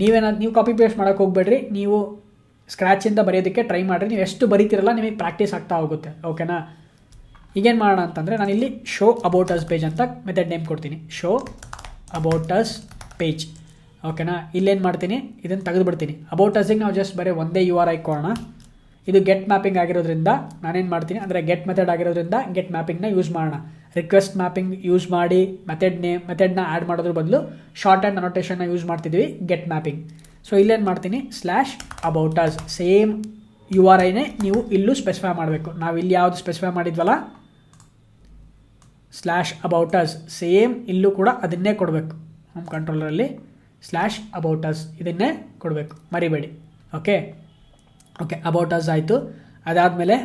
ನೀವೇನಾದ್ರು ನೀವು ಕಾಪಿ ಪೇಸ್ಟ್ ಮಾಡೋಕ್ಕೆ ಹೋಗ್ಬೇಡ್ರಿ. ನೀವು ಸ್ಕ್ರ್ಯಾಚಿಂದ ಬರೆಯೋದಕ್ಕೆ ಟ್ರೈ ಮಾಡಿರಿ. ನೀವು ಎಷ್ಟು ಬರೀತಿರಲ್ಲ ನಿಮಗೆ ಪ್ರಾಕ್ಟೀಸ್ ಆಗ್ತಾ ಹೋಗುತ್ತೆ. ಓಕೆನಾ ಈಗೇನು ಮಾಡೋಣ ಅಂತಂದರೆ ನಾನಿಲ್ಲಿ ಶೋ ಅಬೌಟ್ ಅಸ್ ಪೇಜ್ ಅಂತ ಮೆಥಡ್ ನೇಮ್ ಕೊಡ್ತೀನಿ. ಶೋ ಅಬೌಟಸ್ ಪೇಜ್ ಓಕೆನಾ ಇಲ್ಲೇನು ಮಾಡ್ತೀನಿ? ಇದನ್ನು ತೆಗೆದುಬಿಡ್ತೀನಿ. ಅಬೌಟಸಿಗೆ ನಾವು ಜಸ್ಟ್ ಬರೀ ಒಂದೇ ಯು ಆರ್ ಕೊಡೋಣ. ಇದು ಗೆಟ್ ಮ್ಯಾಪಿಂಗ್ ಆಗಿರೋದ್ರಿಂದ ನಾನೇನು ಮಾಡ್ತೀನಿ? ಅಂದರೆ ಗೆಟ್ ಮೆಥಡ್ ಆಗಿರೋದ್ರಿಂದ ಗೆಟ್ ಮ್ಯಾಪಿಂಗ್ನ ಯೂಸ್ ಮಾಡೋಣ. ರಿಕ್ವೆಸ್ಟ್ ಮ್ಯಾಪಿಂಗ್ ಯೂಸ್ ಮಾಡಿ ಮೆಥಡ್ ನೇಮ್ ಮೆಥಡ್ನ ಆ್ಯಡ್ ಮಾಡೋದ್ರ ಬದಲು ಶಾರ್ಟ್ ಆ್ಯಂಡ್ ಅನೋಟೇಷನ್ನ ಯೂಸ್ ಮಾಡ್ತಿದ್ವಿ ಗೆಟ್ ಮ್ಯಾಪಿಂಗ್ ಸೊ ಇಲ್ಲೇನು ಮಾಡ್ತೀನಿ? Slash about us same U R ಐನೇ ನೀವು ಇಲ್ಲೂ ಸ್ಪೆಸಿಫೈ ಮಾಡಬೇಕು. ನಾವು ಇಲ್ಲಿ ಯಾವುದು ಸ್ಪೆಸಿಫೈ ಮಾಡಿದ್ವಲ್ಲ? ಸ್ಲ್ಯಾಶ್ ಅಬೌಟಸ್ ಸೇಮ್ ಇಲ್ಲೂ ಕೂಡ ಅದನ್ನೇ ಕೊಡಬೇಕು. ಹೋಮ್ ಕಂಟ್ರೋಲರಲ್ಲಿ ಸ್ಲ್ಯಾಶ್ ಅಬೌಟಸ್ ಇದನ್ನೇ ಕೊಡಬೇಕು. ಮರಿಬೇಡಿ. ಓಕೆ ಓಕೆ ಅಬೌಟಸ್ ಆಯಿತು. ಅದಾದಮೇಲೆ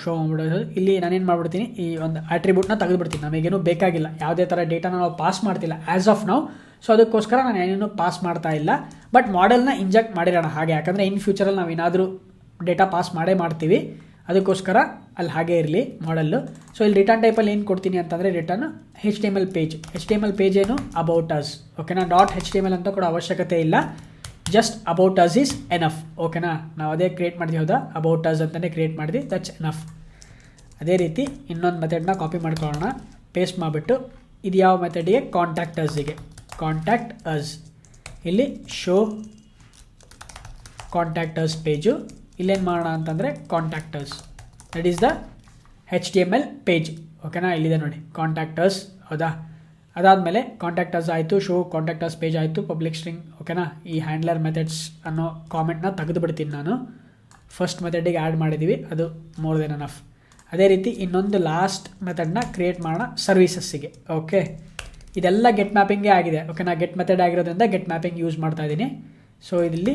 ಶೋ ಮಾಡ್ಬಿಡೋದು. ಇಲ್ಲಿ ನಾನೇನು ಮಾಡ್ಬಿಡ್ತೀನಿ? ಈ ಒಂದು ಆಟ್ರಿಬ್ಯೂಟ್ನ ತೆಗೆದುಬಿಡ್ತೀನಿ. ನಮಗೇನು ಬೇಕಾಗಿಲ್ಲ. ಯಾವುದೇ ಥರ ಡೇಟಾನ ನಾವು ಪಾಸ್ ಮಾಡ್ತಿಲ್ಲ. ಆ್ಯಸ್ ಆಫ್ ನಾವು ಸೊ ಅದಕ್ಕೋಸ್ಕರ ನಾನು ಏನೇನು ಪಾಸ್ ಮಾಡ್ತಾ ಇಲ್ಲ. ಬಟ್ ಮಾಡೆಲ್ನ ಇಂಜೆಕ್ಟ್ ಮಾಡಿರೋಣ ಹಾಗೆ. ಯಾಕಂದರೆ ಇನ್ ಫ್ಯೂಚರಲ್ಲಿ ನಾವು ಏನಾದರೂ ಡೇಟಾ ಪಾಸ್ ಮಾಡೇ ಮಾಡ್ತೀವಿ. ಅದಕ್ಕೋಸ್ಕರ ಅಲ್ಲಿ ಹಾಗೆ ಇರಲಿ ಮಾಡಲ್ಲು ಸೊ ಇಲ್ಲಿ ರಿಟರ್ನ್ ಟೈಪಲ್ಲಿ ಏನು ಕೊಡ್ತೀನಿ ಅಂತಂದರೆ return H T M L page H T M L page ಏನು? ಅಬೌಟ್ ಅಸ್ ಓಕೆನಾ dot H T M L ಅಂತ ಕೂಡ ಅವಶ್ಯಕತೆ ಇಲ್ಲ. Just about us is enough ಓಕೆನಾ ನಾವು ಅದೇ ಕ್ರಿಯೇಟ್ ಮಾಡಿದ್ವಿ ಹೌದಾ? ಅಬೌಟ್ ಅಸ್ ಅಂತಲೇ ಕ್ರಿಯೇಟ್ ಮಾಡಿದ್ವಿ ದಟ್ಸ್ ಎನಫ್ ಅದೇ ರೀತಿ ಇನ್ನೊಂದು ಮೆಥಡ್ನ ಕಾಪಿ ಮಾಡ್ಕೊಳ್ಳೋಣ. ಪೇಸ್ಟ್ ಮಾಡಿಬಿಟ್ಟು ಇದು ಯಾವ ಮೆಥಡಿಗೆ ಕಾಂಟ್ಯಾಕ್ಟ್ ಕಾಂಟ್ಯಾಕ್ಟ್ ಅಸ್ ಇಲ್ಲಿ ಶೋ ಕಾಂಟ್ಯಾಕ್ಟರ್ಸ್ ಪೇಜು ಇಲ್ಲೇನು ಮಾಡೋಣ ಅಂತಂದರೆ contactors that is the H D M L page ಓಕೆನಾ ಇಲ್ಲಿದೆ ನೋಡಿ. ಕಾಂಟ್ಯಾಕ್ಟರ್ಸ್ ಹೌದಾ? ಅದಾದಮೇಲೆ ಕಾಂಟ್ಯಾಕ್ಟರ್ಸ್ ಆಯಿತು ಶೋ ಕಾಂಟ್ಯಾಕ್ಟರ್ಸ್ ಪೇಜ್ ಆಯಿತು ಪಬ್ಲಿಕ್ ಸ್ಟ್ರಿಂಗ್ ಓಕೆನಾ ಈ ಹ್ಯಾಂಡ್ಲರ್ ಮೆಥಡ್ಸ್ ಅನ್ನೋ ಕಾಮೆಂಟ್ನ ತೆಗೆದು ಬಿಡ್ತೀನಿ ನಾನು. ಫಸ್ಟ್ ಮೆಥಡಿಗೆ ಆ್ಯಡ್ ಮಾಡಿದ್ದೀವಿ ಅದು ಮೋರ್ ದೆನ್ ಅನಫ್ ಅದೇ ರೀತಿ ಇನ್ನೊಂದು ಲಾಸ್ಟ್ ಮೆಥಡ್ನ ಕ್ರಿಯೇಟ್ ಮಾಡೋಣ ಸರ್ವೀಸಸ್ಸಿಗೆ ಓಕೆ ಇದೆಲ್ಲ ಗೆಟ್ ಮ್ಯಾಪಿಂಗೇ ಆಗಿದೆ. ಓಕೆ ನಾ ಗೆಟ್ ಮೆಥಡ್ ಆಗಿರೋದ್ರಿಂದ ಗೆಟ್ ಮ್ಯಾಪಿಂಗ್ ಯೂಸ್ ಮಾಡ್ತಾ ಇದ್ದೀನಿ. ಸೊ ಇಲ್ಲಿ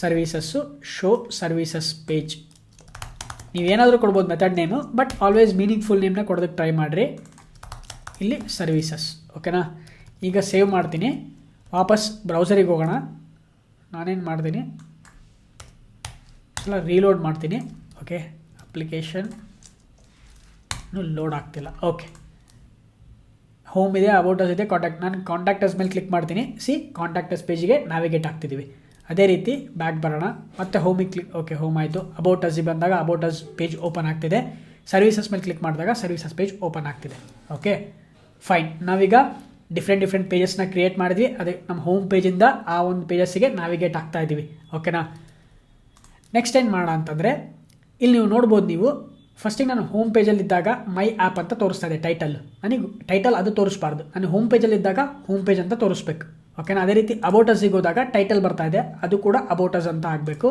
ಸರ್ವೀಸಸ್ಸು ಶೋ ಸರ್ವೀಸಸ್ ಪೇಜ್ ನೀವೇನಾದರೂ ಕೊಡ್ಬೋದು method name but always meaningful ನೇಮ್ನ ಕೊಡೋದಕ್ಕೆ ಟ್ರೈ ಮಾಡಿರಿ. ಇಲ್ಲಿ ಸರ್ವೀಸಸ್ ಓಕೆನಾ ಈಗ ಸೇವ್ ಮಾಡ್ತೀನಿ. ವಾಪಸ್ ಬ್ರೌಸರಿಗೆ ಹೋಗೋಣ. ನಾನೇನು ಮಾಡ್ತೀನಿ? ಎಲ್ಲ ರೀಲೋಡ್ ಮಾಡ್ತೀನಿ. ಓಕೆ ಅಪ್ಲಿಕೇಶನ್ ಲೋಡ್ ಆಗ್ತಿಲ್ಲ. ಓಕೆ ಹೋಮ್ ಇದೆ ಅಬೌಟಸ್ ಇದೆ ಕಾಂಟ್ಯಾಕ್ಟ್ ನಾನು ಕಾಂಟ್ಯಾಕ್ಟರ್ಸ್ ಮೇಲೆ ಕ್ಲಿಕ್ ಮಾಡ್ತೀನಿ. ಸಿ ಕಾಂಟ್ಯಾಕ್ಟರ್ಸ್ ಪೇಜಿಗೆ ನ್ಯಾವಿಗೇಟ್ ಆಗ್ತಿದ್ದೀವಿ ಅದೇ ರೀತಿ ಬ್ಯಾಕ್ ಬರೋಣ. ಮತ್ತೆ ಹೋಮಿಗೆ ಕ್ಲಿಕ್ ಓಕೆ ಹೋಮ್ ಆಯಿತು. ಅಬೌಟಸ್ಗೆ ಬಂದಾಗ ಅಬೌಟಸ್ ಪೇಜ್ ಓಪನ್ ಆಗ್ತಿದೆ. ಸರ್ವಿಸಸ್ ಮೇಲೆ ಕ್ಲಿಕ್ ಮಾಡಿದಾಗ ಸರ್ವಿಸಸ್ ಪೇಜ್ ಓಪನ್ ಆಗ್ತಿದೆ. ಓಕೆ ಫೈನ್ ನಾವೀಗ ಡಿಫ್ರೆಂಟ್ ಡಿಫ್ರೆಂಟ್ ಪೇಜಸ್ನ ಕ್ರಿಯೇಟ್ ಮಾಡಿದ್ವಿ. ಅದೇ ನಮ್ಮ ಹೋಮ್ ಪೇಜಿಂದ ಆ ಒಂದು ಪೇಜಸ್ಸಿಗೆ ನ್ಯಾವಿಗೇಟ್ ಆಗ್ತಾ ಇದ್ದೀವಿ ಓಕೆನಾ ನೆಕ್ಸ್ಟ್ ಏನು ಮಾಡೋಣ ಅಂತಂದರೆ, ಇಲ್ಲಿ ನೀವು ನೋಡ್ಬೋದು ನೀವು ಫಸ್ಟಿಗೆ ನಾನು ಹೋಮ್ ಪೇಜಲ್ಲಿದ್ದಾಗ ಮೈ ಆ್ಯಪ್ ಅಂತ ತೋರಿಸ್ತಾ ಇದೆ ಟೈಟಲ್ ನನಗೆ ಟೈಟಲ್ ಅದು ತೋರಿಸ್ಬಾರ್ದು. ನಾನು ಹೋಮ್ ಪೇಜಲ್ಲಿದ್ದಾಗ ಹೋಮ್ ಪೇಜ್ ಅಂತ ತೋರಿಸ್ಬೇಕು. ಓಕೆನಾ ಅದೇ ರೀತಿ ಅಬೌಟಸ್ಸಿಗೆ ಹೋದಾಗ ಟೈಟಲ್ ಬರ್ತಾ ಇದೆ. ಅದು ಕೂಡ ಅಬೌಟಸ್ ಅಂತ ಆಗಬೇಕು.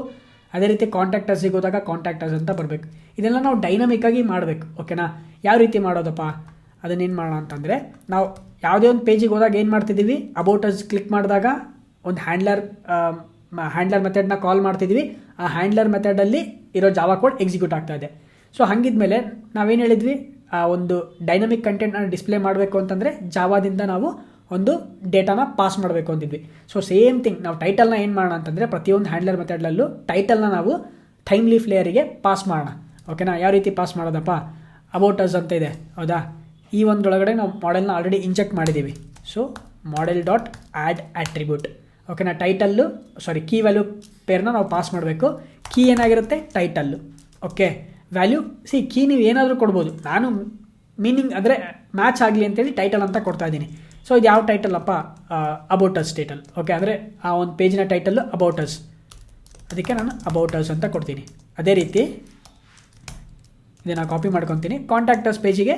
ಅದೇ ರೀತಿ ಕಾಂಟ್ಯಾಕ್ಟರ್ಸಿಗೆ ಹೋದಾಗ ಕಾಂಟ್ಯಾಕ್ಟರ್ಸ್ ಅಂತ ಬರಬೇಕು. ಇದೆಲ್ಲ ನಾವು ಡೈನಮಿಕ್ಕಾಗಿ ಮಾಡಬೇಕು. ಓಕೆನಾ ಯಾವ ರೀತಿ ಮಾಡೋದಪ್ಪ? ಅದನ್ನೇನು ಮಾಡೋಣ ಅಂತಂದರೆ, ನಾವು ಯಾವುದೇ ಒಂದು ಪೇಜಿಗೆ ಹೋದಾಗ ಏನು ಮಾಡ್ತಿದ್ದೀವಿ? ಅಬೌಟಸ್ ಕ್ಲಿಕ್ ಮಾಡಿದಾಗ ಒಂದು ಹ್ಯಾಂಡ್ಲರ್ ಹ್ಯಾಂಡ್ಲರ್ ಮೆಥಡ್ನ ಕಾಲ್ ಮಾಡ್ತಿದ್ವಿ ಆ ಹ್ಯಾಂಡ್ಲರ್ ಮೆಥಡಲ್ಲಿ ಇರೋ ಜಾವಾ ಕೋಡ್ ಎಕ್ಸಿಕ್ಯೂಟ್ ಆಗ್ತಾ ಇದೆ. ಸೊ ಹಂಗಿದ್ಮೇಲೆ ನಾವೇನು ಹೇಳಿದ್ವಿ? ಆ ಒಂದು ಡೈನಮಿಕ್ ಕಂಟೆಂಟ್ನ ಡಿಸ್ಪ್ಲೇ ಮಾಡಬೇಕು ಅಂತಂದರೆ ಜಾವಾದಿಂದ ನಾವು ಒಂದು ಡೇಟಾನ ಪಾಸ್ ಮಾಡಬೇಕು ಅಂತಿದ್ವಿ ಸೊ ಸೇಮ್ ಥಿಂಗ್ ನಾವು ಟೈಟಲ್ನ ಏನು ಮಾಡೋಣ ಅಂತಂದರೆ ಪ್ರತಿಯೊಂದು ಹ್ಯಾಂಡ್ಲರ್ ಮೆಥಡ್ಲಲ್ಲೂ ಟೈಟಲ್ನ ನಾವು ಟೈಮ್ ಲೀಫ್ ಲೇಯರಿಗೆ ಪಾಸ್ ಮಾಡೋಣ. ಓಕೆನಾ ಯಾವ ರೀತಿ ಪಾಸ್ ಮಾಡೋದಪ್ಪ? ಅಬೌಟಸ್ ಅಂತ ಇದೆ. ಹೌದಾ? ಈ ಒಂದೊಳಗಡೆ ನಾವು ಮಾಡೆಲ್ನ ಆಲ್ರೆಡಿ ಇಂಜೆಕ್ಟ್ ಮಾಡಿದ್ದೀವಿ so model dot add attribute ಓಕೆನಾ ಟೈಟಲ್ಲು ಸಾರಿ ಕೀ ವ್ಯಾಲ್ಯೂ ಪೇರ್ನ ನಾವು ಪಾಸ್ ಮಾಡಬೇಕು. ಕೀ ಏನಾಗಿರುತ್ತೆ? Title okay value see key ನೀವು ಏನಾದರೂ ಕೊಡ್ಬೋದು. ನಾನು ಮೀನಿಂಗ್ ಅಂದರೆ ಮ್ಯಾಚ್ ಆಗಲಿ ಅಂತೇಳಿ ಟೈಟಲ್ ಅಂತ ಕೊಡ್ತಾ ಇದ್ದೀನಿ. ಸೊ ಇದು ಯಾವ ಟೈಟಲ್ ಅಪ್ಪ? ಅಬೌಟಸ್ ಟೈಟಲ್ ಓಕೆ ಅಂದರೆ ಆ ಒಂದು ಪೇಜಿನ ಟೈಟಲ್ಲು ಅಬೌಟಸ್ ಅದಕ್ಕೆ ನಾನು ಅಬೌಟಸ್ ಅಂತ ಕೊಡ್ತೀನಿ. ಅದೇ ರೀತಿ ಇದನ್ನು ಕಾಪಿ ಮಾಡ್ಕೊತೀನಿ. ಕಾಂಟ್ಯಾಕ್ಟರ್ಸ್ ಪೇಜಿಗೆ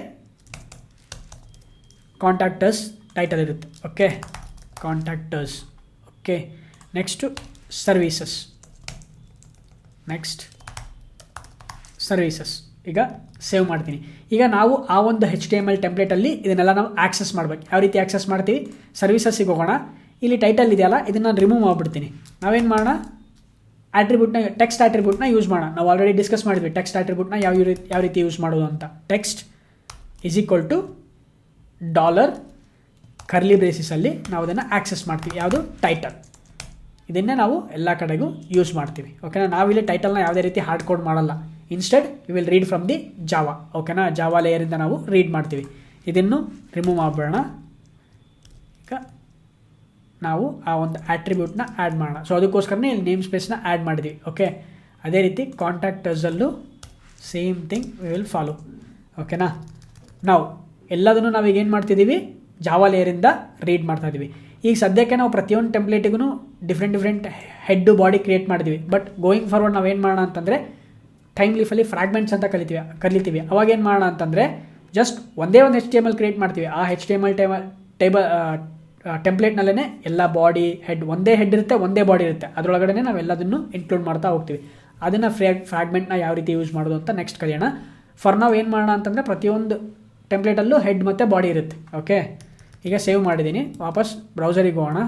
ಕಾಂಟ್ಯಾಕ್ಟರ್ಸ್ ಟೈಟಲ್ ಇರುತ್ತೆ. Okay contactors okay next services next services ಈಗ ಸೇವ್ ಮಾಡ್ತೀನಿ. ಈಗ ನಾವು ಆ ಒಂದು ಹೆಚ್ ಡಿ ಎಂ ಎಲ್ ಟೆಂಪ್ಲೇಟಲ್ಲಿ ಇದನ್ನೆಲ್ಲ ನಾವು ಆಕ್ಸೆಸ್ ಮಾಡಬೇಕು. ಯಾವ ರೀತಿ ಆಕ್ಸೆಸ್ ಮಾಡ್ತೀವಿ? ಸರ್ವೀಸಸ್ಸಿಗೆ ಹೋಗೋಣ. ಇಲ್ಲಿ ಟೈಟಲ್ ಇದೆಯಲ್ಲ, ಇದನ್ನು ನಾನು ರಿಮೂವ್ ಮಾಡಿಬಿಡ್ತೀನಿ. ನಾವೇನು ಮಾಡೋಣ? ಆಟ್ರಿಬ್ಯೂಟ್ನ ಟೆಕ್ಸ್ಟ್ ಆಟ್ರಿಬ್ಯೂಟ್ನ ಯೂಸ್ ಮಾಡೋಣ. ನಾವು ಆಲ್ರೆಡಿ ಡಿಸ್ಕಸ್ ಮಾಡಿದ್ವಿ ಟೆಕ್ಸ್ಟ್ ಆಟ್ರಿಬ್ಯೂಟ್ನ ಯಾವ ರೀತಿ ಯಾವ ರೀತಿ ಯೂಸ್ ಮಾಡೋದು ಅಂತ. Text is equal to dollar curly ಬೇಸಿಸಲ್ಲಿ ನಾವು ಅದನ್ನು ಆಕ್ಸೆಸ್ ಮಾಡ್ತೀವಿ. ಯಾವುದು? ಟೈಟಲ್ ಇದನ್ನೇ ನಾವು ಎಲ್ಲ ಕಡೆಗೂ ಯೂಸ್ ಮಾಡ್ತೀವಿ. ಓಕೆನಾ ನಾವಿಲ್ಲಿ ಟೈಟಲ್ನ ಯಾವುದೇ ರೀತಿ ಹಾರ್ಡ್ ಕೋಡ್ ಮಾಡಲ್ಲ. Instead you will read from the Java ಓಕೆನಾ ಜಾವಾ ಲೇಯರಿಂದ ನಾವು ರೀಡ್ ಮಾಡ್ತೀವಿ. ಇದನ್ನು ರಿಮೂವ್ ಮಾಡಿಬಿಡೋಣ ಈಗ ನಾವು ಆ ಒಂದು ಆಟ್ರಿಬ್ಯೂಟ್ನ ಆ್ಯಡ್ ಮಾಡೋಣ. ಸೊ ಅದಕ್ಕೋಸ್ಕರನೇ ಇಲ್ಲಿ ನೇಮ್ ಸ್ಪೇಸ್ನ ಆ್ಯಡ್ ಮಾಡಿದ್ವಿ. ಓಕೆ ಅದೇ ರೀತಿ ಕಾಂಟ್ಯಾಕ್ಟರ್ಸಲ್ಲೂ same thing we will follow ಓಕೆನಾ ನಾವು ಎಲ್ಲದನ್ನು ನಾವೀಗ ಏನು ಮಾಡ್ತಿದ್ದೀವಿ ಜಾವಾ ಲೇಯರಿಂದ ರೀಡ್ ಮಾಡ್ತಾ ಇದ್ದೀವಿ ಈಗ ಸದ್ಯಕ್ಕೆ ನಾವು ಪ್ರತಿಯೊಂದು ಟೆಂಪ್ಲೇಟಿಗೂ different different head body create ಮಾಡಿದ್ವಿ. ಬಟ್ ಗೋಯಿಂಗ್ ಫಾರ್ವರ್ಡ್ ನಾವು ಏನು ಮಾಡೋಣ ಅಂತಂದರೆ ಟೈಮ್ ಲೀಫಲ್ಲಿ ಫ್ರಾಗ್ಮೆಂಟ್ಸ್ ಅಂತ ಕಲಿತೀವಿ ಕಲಿತೀವಿ ಅವಾಗ ಏನು ಮಾಡೋಣ ಅಂತಂದರೆ ಜಸ್ಟ್ ಒಂದೇ ಒಂದು H T M L create ಮಾಡ್ತೀವಿ. ಆ H T M L table table ಟೆಂಪ್ಲೇಟ್ನಲ್ಲೇ ಎಲ್ಲ ಬಾಡಿ ಹೆಡ್ ಒಂದೇ ಹೆಡ್ ಇರುತ್ತೆ, ಒಂದೇ ಬಾಡಿ ಇರುತ್ತೆ. ಅದರೊಳಗಡೆ ನಾವೆಲ್ಲದನ್ನು ಇನ್ಕ್ಲೂಡ್ ಮಾಡ್ತಾ ಹೋಗ್ತೀವಿ. ಅದನ್ನು ಫ್ರೇ ಫ್ರಾಗ್ಮೆಂಟ್ನ ಯಾವ ರೀತಿ ಯೂಸ್ ಮಾಡೋದು ಅಂತ ನೆಕ್ಸ್ಟ್ ಕಲಿಯೋಣ. ಫಾರ್ ನಾವು ಏನು ಮಾಡೋಣ ಅಂತಂದರೆ, ಪ್ರತಿಯೊಂದು ಟೆಂಪ್ಲೇಟಲ್ಲೂ ಹೆಡ್ ಮತ್ತು ಬಾಡಿ ಇರುತ್ತೆ. ಓಕೆ ಈಗ ಸೇವ್ ಮಾಡಿದ್ದೀನಿ. ವಾಪಸ್ ಬ್ರೌಸರಿಗೆ ಹೋಗೋಣ.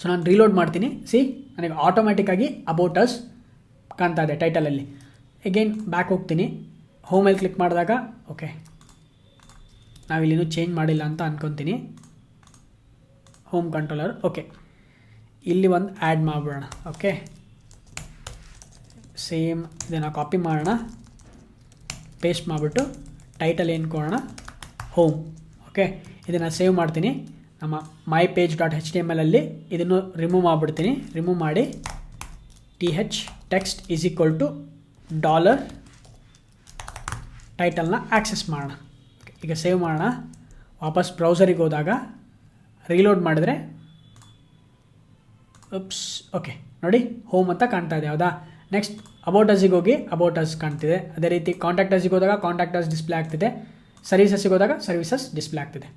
ಸೊ ನಾನು ರೀಲೋಡ್ ಮಾಡ್ತೀನಿ. ಸಿ ನನಗೆ ಆಟೋಮ್ಯಾಟಿಕ್ಕಾಗಿ ಅಸ್ ಕಾಣ್ತಾ ಇದೆ ಟೈಟಲಲ್ಲಿ ಎಗೇನ್ ಬ್ಯಾಕ್ ಹೋಗ್ತೀನಿ. ಹೋಮಲ್ಲಿ ಕ್ಲಿಕ್ ಮಾಡಿದಾಗ ಓಕೆ ನಾವಿಲ್ಲಿನೂ ಚೇಂಜ್ ಮಾಡಿಲ್ಲ ಅಂತ ಅಂದ್ಕೊತೀನಿ ಹೋಮ್ ಕಂಟ್ರೋಲರ್ ಓಕೆ ಇಲ್ಲಿ ಒಂದು ಆ್ಯಡ್ ಮಾಡಿಬಿಡೋಣ ಓಕೆ ಸೇಮ್ ಇದನ್ನು ಕಾಪಿ ಮಾಡೋಣ. ಪೇಸ್ಟ್ ಮಾಡಿಬಿಟ್ಟು ಟೈಟಲ್ ಏನು ಕೊಡೋಣ? ಹೋಮ್ ಓಕೆ ಇದನ್ನು ಸೇವ್ ಮಾಡ್ತೀನಿ. ನಮ್ಮ my page dot H D M ಎಲಲ್ಲಿ ಇದನ್ನು ರಿಮೂವ್ ಮಾಡಿಬಿಡ್ತೀನಿ. ರಿಮೂವ್ ಮಾಡಿ T H text is equal to dollar ಟೈಟಲ್ನ access ಮಾಡೋಣ. ಈಗ ಸೇವ್ ಮಾಡೋಣ. ವಾಪಸ್ ಬ್ರೌಸರಿಗೆ ಹೋದಾಗ ರೀಲೋಡ್ ಮಾಡಿದ್ರೆ ಉಪ್ಸ್ ಓಕೆ ನೋಡಿ ಹೋಮ್ ಅಂತ ಕಾಣ್ತಾ ಇದೆ, ಹೌದಾ? ನೆಕ್ಸ್ಟ್ ಅಬೌಟಸಿಗೆ ಹೋಗಿ ಅಬೌಟಸ್ ಕಾಣ್ತಿದೆ. ಅದೇ ರೀತಿ ಕಾಂಟ್ಯಾಕ್ಟರ್ಸಿಗೆ ಹೋದಾಗ ಕಾಂಟ್ಯಾಕ್ಟರ್ಸ್ ಡಿಸ್ಪ್ಲೇ ಆಗ್ತಿದೆ. ಸರ್ವಿಸಸ್ಸಿಗೆ ಹೋದಾಗ ಸರ್ವಿಸಸ್ ಡಿಸ್ಪ್ಲೇ ಆಗ್ತಿದೆ.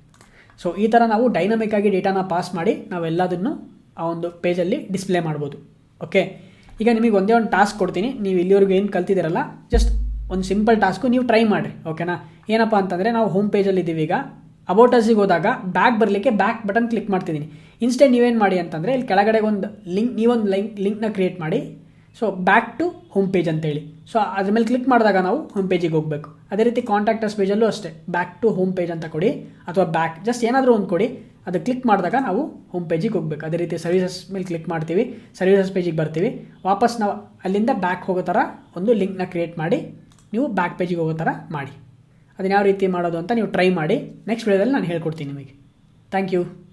ಸೊ ಈ ಥರ ನಾವು ಡೈನಮಿಕ್ ಆಗಿ ಡೇಟಾನ ಪಾಸ್ ಮಾಡಿ ನಾವೆಲ್ಲದನ್ನು ಆ ಒಂದು ಪೇಜಲ್ಲಿ ಡಿಸ್ಪ್ಲೇ ಮಾಡ್ಬೋದು. ಓಕೆ ಈಗ ನಿಮಗೆ ಒಂದೇ ಒಂದು ಟಾಸ್ಕ್ ಕೊಡ್ತೀನಿ. ನೀವು ಇಲ್ಲಿವರೆಗೂ ಏನು ಕಲ್ತಿದ್ದೀರಲ್ಲ ಜಸ್ಟ್ ಒಂದು ಸಿಂಪಲ್ ಟಾಸ್ಕು ನೀವು ಟ್ರೈ ಮಾಡಿರಿ ಓಕೆನಾ ಏನಪ್ಪ ಅಂತಂದರೆ ನಾವು ಹೋಮ್ ಪೇಜಲ್ಲಿ ಇದ್ದೀವಿ ಈಗ. ಅಬೌಟಸಿಗೆ ಹೋದಾಗ ಬ್ಯಾಕ್ ಬರಲಿಕ್ಕೆ ಬ್ಯಾಕ್ ಬಟನ್ ಕ್ಲಿಕ್ ಮಾಡ್ತಿದ್ದೀನಿ. ಇನ್ಸ್ಟೆಂಟ್ ನೀವೇನು ಮಾಡಿ ಅಂತಂದರೆ ಇಲ್ಲಿ ಕೆಳಗಡೆ ಒಂದು ಲಿಂಕ್ ನೀವೊಂದು ಲೈಂಕ್ ಲಿಂಕ್ನ ಕ್ರಿಯೇಟ್ ಮಾಡಿ. So back to home page ಅಂತೇಳಿ. ಸೊ ಅದ್ರ ಮೇಲೆ ಕ್ಲಿಕ್ ಮಾಡಿದಾಗ ನಾವು ಹೋಮ್ ಪೇಜಿಗೆ ಹೋಗಬೇಕು. ಅದೇ ರೀತಿ ಕಾಂಟ್ಯಾಕ್ಟರ್ಸ್ ಪೇಜಲ್ಲೂ ಅಷ್ಟೇ. ಬ್ಯಾಕ್ ಟು ಹೋಮ್ ಪೇಜ್ ಅಂತ ಕೊಡಿ, ಅಥವಾ ಬ್ಯಾಕ್ ಜಸ್ಟ್ ಏನಾದರೂ ಒಂದು ಕೊಡಿ. ಅದು ಕ್ಲಿಕ್ ಮಾಡಿದಾಗ ನಾವು ಹೋಮ್ ಪೇಜಿಗೆ ಹೋಗಬೇಕು. ಅದೇ ರೀತಿ ಸರ್ವಿಸಸ್ ಮೇಲೆ ಕ್ಲಿಕ್ ಮಾಡ್ತೀವಿ. ಸರ್ವಿಸಸ್ ಪೇಜಿಗೆ ಬರ್ತೀವಿ. ವಾಪಸ್ ನಾವು ಅಲ್ಲಿಂದ ಬ್ಯಾಕ್ ಹೋಗೋ ಥರ ಒಂದು ಲಿಂಕ್ನ ಕ್ರಿಯೇಟ್ ಮಾಡಿ, ನೀವು ಬ್ಯಾಕ್ ಪೇಜಿಗೆ ಹೋಗೋ ಥರ ಮಾಡಿ. ಅದನ್ನ ಯಾವ ರೀತಿ ಮಾಡೋದು ಅಂತ ನೀವು ಟ್ರೈ ಮಾಡಿ. ನೆಕ್ಸ್ಟ್ ವಿಡಿಯೋದಲ್ಲಿ ನಾನು ಹೇಳ್ಕೊಡ್ತೀನಿ ನಿಮಗೆ. Thank you